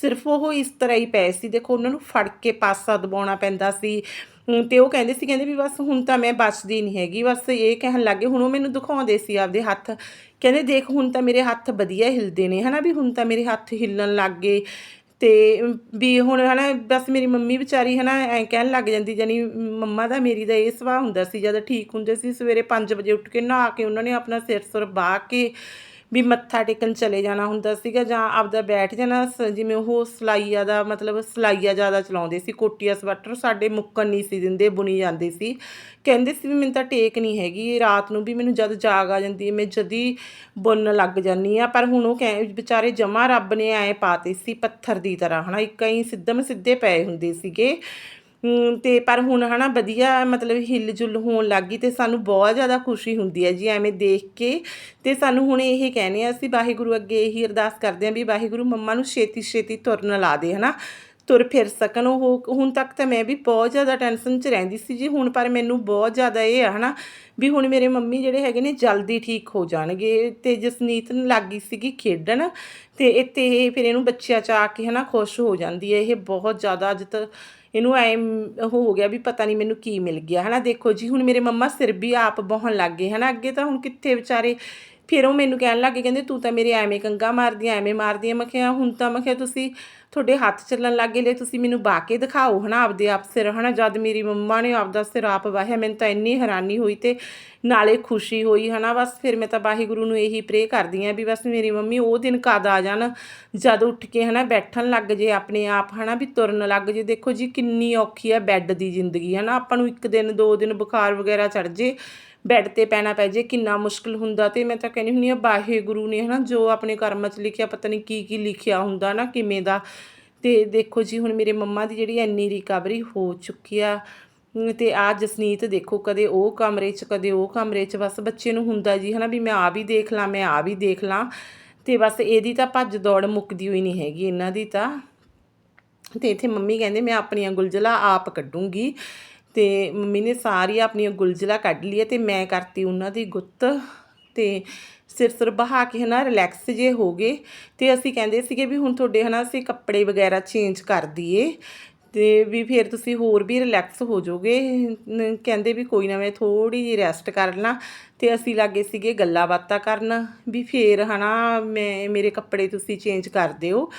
ਸਿਰਫ ਉਹ ਇਸ ਤਰ੍ਹਾਂ ਹੀ ਪਏ ਸੀ। ਦੇਖੋ, ਉਹਨਾਂ ਨੂੰ ਫੜ ਕੇ ਪਾਸਾ ਦਬਾਉਣਾ ਪੈਂਦਾ ਸੀ। ਅਮ ਤੇ ਉਹ ਕਹਿੰਦੇ ਸੀ, ਕਹਿੰਦੇ ਵੀ ਬਸ ਹੁਣ ਤਾਂ ਮੈਂ ਬਚਦੀ ਨਹੀਂ ਹੈਗੀ। ਬਸ ਇਹ ਕਹਿਣ ਲੱਗੇ, ਹੁਣ ਉਹ ਮੈਨੂੰ ਦਿਖਾਉਂਦੇ ਸੀ ਆਪਦੇ ਹੱਥ। ਕਹਿੰਦੇ, ਦੇਖ, ਹੁਣ ਤਾਂ ਮੇਰੇ ਹੱਥ ਵਧੀਆ ਹਿਲਦੇ ਨੇ ਹਨਾ, ਵੀ ਹੁਣ ਤਾਂ ਮੇਰੇ ਹੱਥ ਹਿੱਲਣ ਲੱਗ ਗਏ। ਤੇ ਵੀ ਹੁਣ ਹਨਾ ਬਸ ਮੇਰੀ ਮੰਮੀ ਵਿਚਾਰੀ ਹਨਾ ਐਂ ਕਹਿਣ ਲੱਗ ਜਾਂਦੀ ਜਾਨੀ ਮੰਮਾ ਦਾ ਮੇਰੀ ਦਾ ਇਹ ਸੁਭਾਅ ਹੁੰਦਾ ਸੀ ਜਦ ਠੀਕ ਹੁੰਦੇ ਸੀ ਸਵੇਰੇ 5 ਵਜੇ ਉੱਠ ਕੇ ਨਹਾ ਕੇ ਉਹਨਾਂ ਨੇ ਆਪਣਾ ਸਿਰ ਸੁਰ ਬਾਹ ਕੇ ਵੀ ਮੱਥਾ ਟੇਕਣ ਚਲੇ ਜਾਣਾ ਹੁੰਦਾ ਸੀਗਾ ਜਾਂ ਆਪਦਾ ਬੈਠ ਜਾਣਾ ਸ- ਜਿਵੇਂ ਉਹ ਸਲਾਈਆ ਦਾ ਮਤਲਬ ਸਲਾਈਆ ਜ਼ਿਆਦਾ ਚਲਾਉਂਦੇ ਸੀ, ਕੋਟੀਆ, ਸਵੈਟਰ ਸਾਡੇ ਮੁੱਕਣ ਨਹੀਂ ਸੀ ਦਿੰਦੇ, ਬੁਣੀ ਜਾਂਦੇ ਸੀ। ਕਹਿੰਦੇ ਸੀ ਵੀ ਮੈਨੂੰ ਤਾਂ ਟੇਕ ਨਹੀਂ ਹੈਗੀ, ਰਾਤ ਨੂੰ ਵੀ ਮੈਨੂੰ ਜਦ ਜਾਗ ਆ ਜਾਂਦੀ ਹੈ, ਮੈਂ ਜਦੀ ਬੁਣਨ ਲੱਗ ਜਾਂਦੀ ਆ ਪਰ ਹੁਣ ਉਹ ਕਹਿ, ਵਿਚਾਰੇ ਜਮਾ ਰੱਬ ਨੇ ਐ ਪਾਤੇ ਸੀ ਪੱਥਰ ਦੀ ਤਰ੍ਹਾਂ, ਹਨਾ, ਇੱਕ ਹੀ ਸਿੱਧਮ ਸਿੱਧੇ ਪਏ ਹੁੰਦੇ ਸੀਗੇ। ਤੇ ਪਰ ਹੁਣ ਹਨਾ ਵਧੀਆ ਮਤਲਬ ਹਿੱਲ ਜੁਲ ਹੋਣ ਲੱਗ ਗਈ ਤੇ ਸਾਨੂੰ ਬਹੁਤ ਜ਼ਿਆਦਾ ਖੁਸ਼ੀ ਹੁੰਦੀ ਹੈ ਜੀ ਐਵੇਂ ਦੇਖ ਕੇ। ਤੇ ਸਾਨੂੰ ਹੁਣ ਇਹ ਕਹਿੰਦੇ ਆ ਅਸੀਂ ਵਾਹਿਗੁਰੂ ਅੱਗੇ ਇਹੀ ਅਰਦਾਸ ਕਰਦੇ ਆ ਵੀ ਵਾਹਿਗੁਰੂ ਮੰਮਾ ਨੂੰ ਛੇਤੀ ਛੇਤੀ ਤੁਰਨ ਲਾ ਦੇ ਹਨਾ, ਤੁਰ ਫਿਰ ਸਕਣ ਉਹ। ਹੁਣ ਤੱਕ ਤਾਂ ਮੈਂ ਵੀ ਬਹੁਤ ਜ਼ਿਆਦਾ ਟੈਨਸ਼ਨ 'ਚ ਰਹਿੰਦੀ ਸੀ ਜੀ ਹੁਣ ਪਰ ਮੈਨੂੰ ਬਹੁਤ ਜ਼ਿਆਦਾ ਇਹ ਆ ਹਨਾ ਵੀ ਹੁਣ ਮੇਰੇ ਮੰਮੀ ਜਿਹੜੇ ਹੈਗੇ ਨੇ ਜਲਦੀ ਠੀਕ ਹੋ ਜਾਣਗੇ ਤੇ ਜਸਨੀਤ ਨੂੰ ਲੱਗ ਗਈ ਸੀਗੀ ਖੇਡਣ ਤੇ ਇੱਥੇ ਇਹ ਫਿਰ ਇਹਨੂੰ ਬੱਚਿਆਂ 'ਚ ਆ ਕੇ ਹਨਾ ਖੁਸ਼ ਹੋ ਜਾਂਦੀ ਹੈ। ਇਹ ਬਹੁਤ ਜ਼ਿਆਦਾ ਅੱਜ ਤੱਕ ਇਹਨੂੰ ਐ ਹੋ ਗਿਆ ਵੀ ਪਤਾ ਨਹੀਂ ਮੈਨੂੰ ਕੀ ਮਿਲ ਗਿਆ। ਹਨਾ ਦੇਖੋ ਜੀ, ਹੁਣ ਮੇਰੇ ਮੰਮਾ ਸਿਰ ਵੀ ਆਪ ਬਹਣ ਲੱਗ ਗਏ। ਹਨਾ ਅੱਗੇ ਤਾਂ ਹੁਣ ਕਿੱਥੇ ਵਿਚਾਰੇ ਫਿਰ ਉਹ ਮੈਨੂੰ ਕਹਿਣ ਲੱਗੇ ਕਹਿੰਦੇ ਤੂੰ ਤਾਂ ਮੇਰੇ ਐਵੇਂ ਕੰਗਾ ਮਾਰਦੀਆਂ ਐਵੇਂ ਮਾਰਦੀਆਂ ਮੈਂ ਕਿਹਾ, ਹੁਣ ਤਾਂ ਮੈਂ ਕਿਹਾ, ਤੁਸੀਂ ਤੁਹਾਡੇ ਹੱਥ ਚੱਲਣ ਲੱਗ ਗਏ ਲੈ, ਤੁਸੀਂ ਮੈਨੂੰ ਬਾ ਕੇ ਦਿਖਾਓ ਹਨਾ, ਆਪਦੇ ਆਪ ਸਿਰ ਹਨਾ, ਜਦ ਮੇਰੀ ਮੰਮਾ ਨੇ ਆਪਦਾ ਸਿਰ ਆਪ ਵਾਹਿਆ, ਮੈਨੂੰ ਤਾਂ ਇੰਨੀ ਹੈਰਾਨੀ ਹੋਈ ਤੇ ਨਾਲੇ ਖੁਸ਼ੀ ਹੋਈ ਹਨਾ। ਬਸ ਫਿਰ ਮੈਂ ਤਾਂ ਵਾਹਿਗੁਰੂ ਨੂੰ ਇਹੀ ਪ੍ਰੇ ਕਰਦੀ ਆਂ ਵੀ ਬਸ ਮੇਰੀ ਮੰਮੀ ਉਹ ਦਿਨ ਕਦ ਆ ਜਾਣ, ਜਦ ਉੱਠ ਕੇ ਹਨਾ ਬੈਠਣ ਲੱਗ ਜੇ ਆਪਣੇ ਆਪ ਹਨਾ, ਵੀ ਤੁਰਨ ਲੱਗ ਜੇ। ਦੇਖੋ ਜੀ, ਕਿੰਨੀ ਔਖੀ ਹੈ ਬੈੱਡ ਦੀ ਜ਼ਿੰਦਗੀ ਹਨਾ। ਆਪਾਂ ਨੂੰ ਇੱਕ ਦਿਨ, ਦੋ ਦਿਨ ਬੁਖਾਰ ਵਗੈਰਾ ਚੜ ਜੇ ਬੈੱਡ ਤੇ ਪੈਣਾ ਪੈ ਜੇ, ਕਿੰਨਾ ਮੁਸ਼ਕਲ ਹੁੰਦਾ ਤੇ ਮੈਂ ਤਾਂ ਕਹਿੰਦੀ ਹੁੰਦੀ ਆ ਵਾਹਿਗੁਰੂ ਨੇ ਹਨਾ ਜੋ ਆਪਣੇ ਕਰਮਾਂ 'ਚ ਲਿਖਿਆ, ਪਤਾ ਨਹੀਂ ਕੀ ਕੀ ਲਿਖਿਆ ਹੁੰਦਾ ਨਾ ਕਿਵੇਂ ਦਾ। ਤੇ ਦੇਖੋ ਜੀ, ਹੁਣ ਮੇਰੇ ਮੰਮਾ ਦੀ ਜਿਹੜੀ ਇੰਨੀ ਰਿਕਵਰੀ ਹੋ ਚੁੱਕੀ ਆ, ਅਮ ਤੇ ਆ ਜਸਨੀਤ ਦੇਖੋ ਕਦੇ ਉਹ ਕਮਰੇ 'ਚ, ਕਦੇ ਉਹ ਕਮਰੇ 'ਚ, ਬਸ ਬੱਚੇ ਨੂੰ ਹੁੰਦਾ ਜੀ ਹਨਾ ਵੀ ਮੈਂ ਆ ਵੀ ਦੇਖ ਲਾਂ, ਮੈਂ ਆ ਵੀ ਦੇਖ ਲਾਂ। ਤੇ ਬਸ ਇਹਦੀ ਤਾਂ ਭੱਜ ਦੌੜ ਮੁੱਕਦੀ ਹੋਈ ਨਹੀਂ ਹੈਗੀ, ਇਹਨਾਂ ਦੀ ਤਾਂ। ਤੇ ਇੱਥੇ ਮੰਮੀ ਕਹਿੰਦੇ ਮੈਂ ਆਪਣੀਆਂ ਗੁਲਜਲਾ ਆਪ ਕੱਢੂੰਗੀ। ਤੇ ਮੰਮੀ ਨੇ ਸਾਰੀਆਂ ਆਪਣੀਆਂ ਗੁਲਜਲਾ ਕੱਢ ਲਈਆਂ ਤੇ ਮੈਂ ਕਰਤੀ ਉਹਨਾਂ ਦੀ ਗੁੱਤ ਤੇ ਸਿਰ ਸਿਰ ਬਹਾ ਕੇ ਹਨਾ ਰਿਲੈਕਸ ਜੇ ਹੋ ਗਏ ਤੇ ਅਸੀਂ ਕਹਿੰਦੇ ਸੀਗੇ ਵੀ ਹੁਣ ਤੁਹਾਡੇ ਹਨਾ ਅਸੀਂ ਕੱਪੜੇ ਵਗੈਰਾ ਚੇਂਜ ਕਰ ਦਈਏ ਤੇ ਵੀ ਫਿਰ ਤੁਸੀਂ ਹੋਰ ਵੀ ਰਿਲੈਕਸ ਹੋ ਜਾਓਗੇ। ਕਹਿੰਦੇ ਵੀ ਕੋਈ ਨਾ ਮੈਂ ਥੋੜੀ ਜਿਹੀ ਰੈਸਟ ਕਰ ਲਾਂ ਤੇ ਅਸੀਂ ਲੱਗੇ ਸੀਗੇ ਗੱਲਾਂ ਬਾਤਾਂ ਕਰਨ ਵੀ ਫੇਰ ਹਨਾ ਮੈਂ ਮੇਰੇ ਕੱਪੜੇ ਤੁਸੀਂ ਚੇਂਜ ਕਰ ਦਿਓ।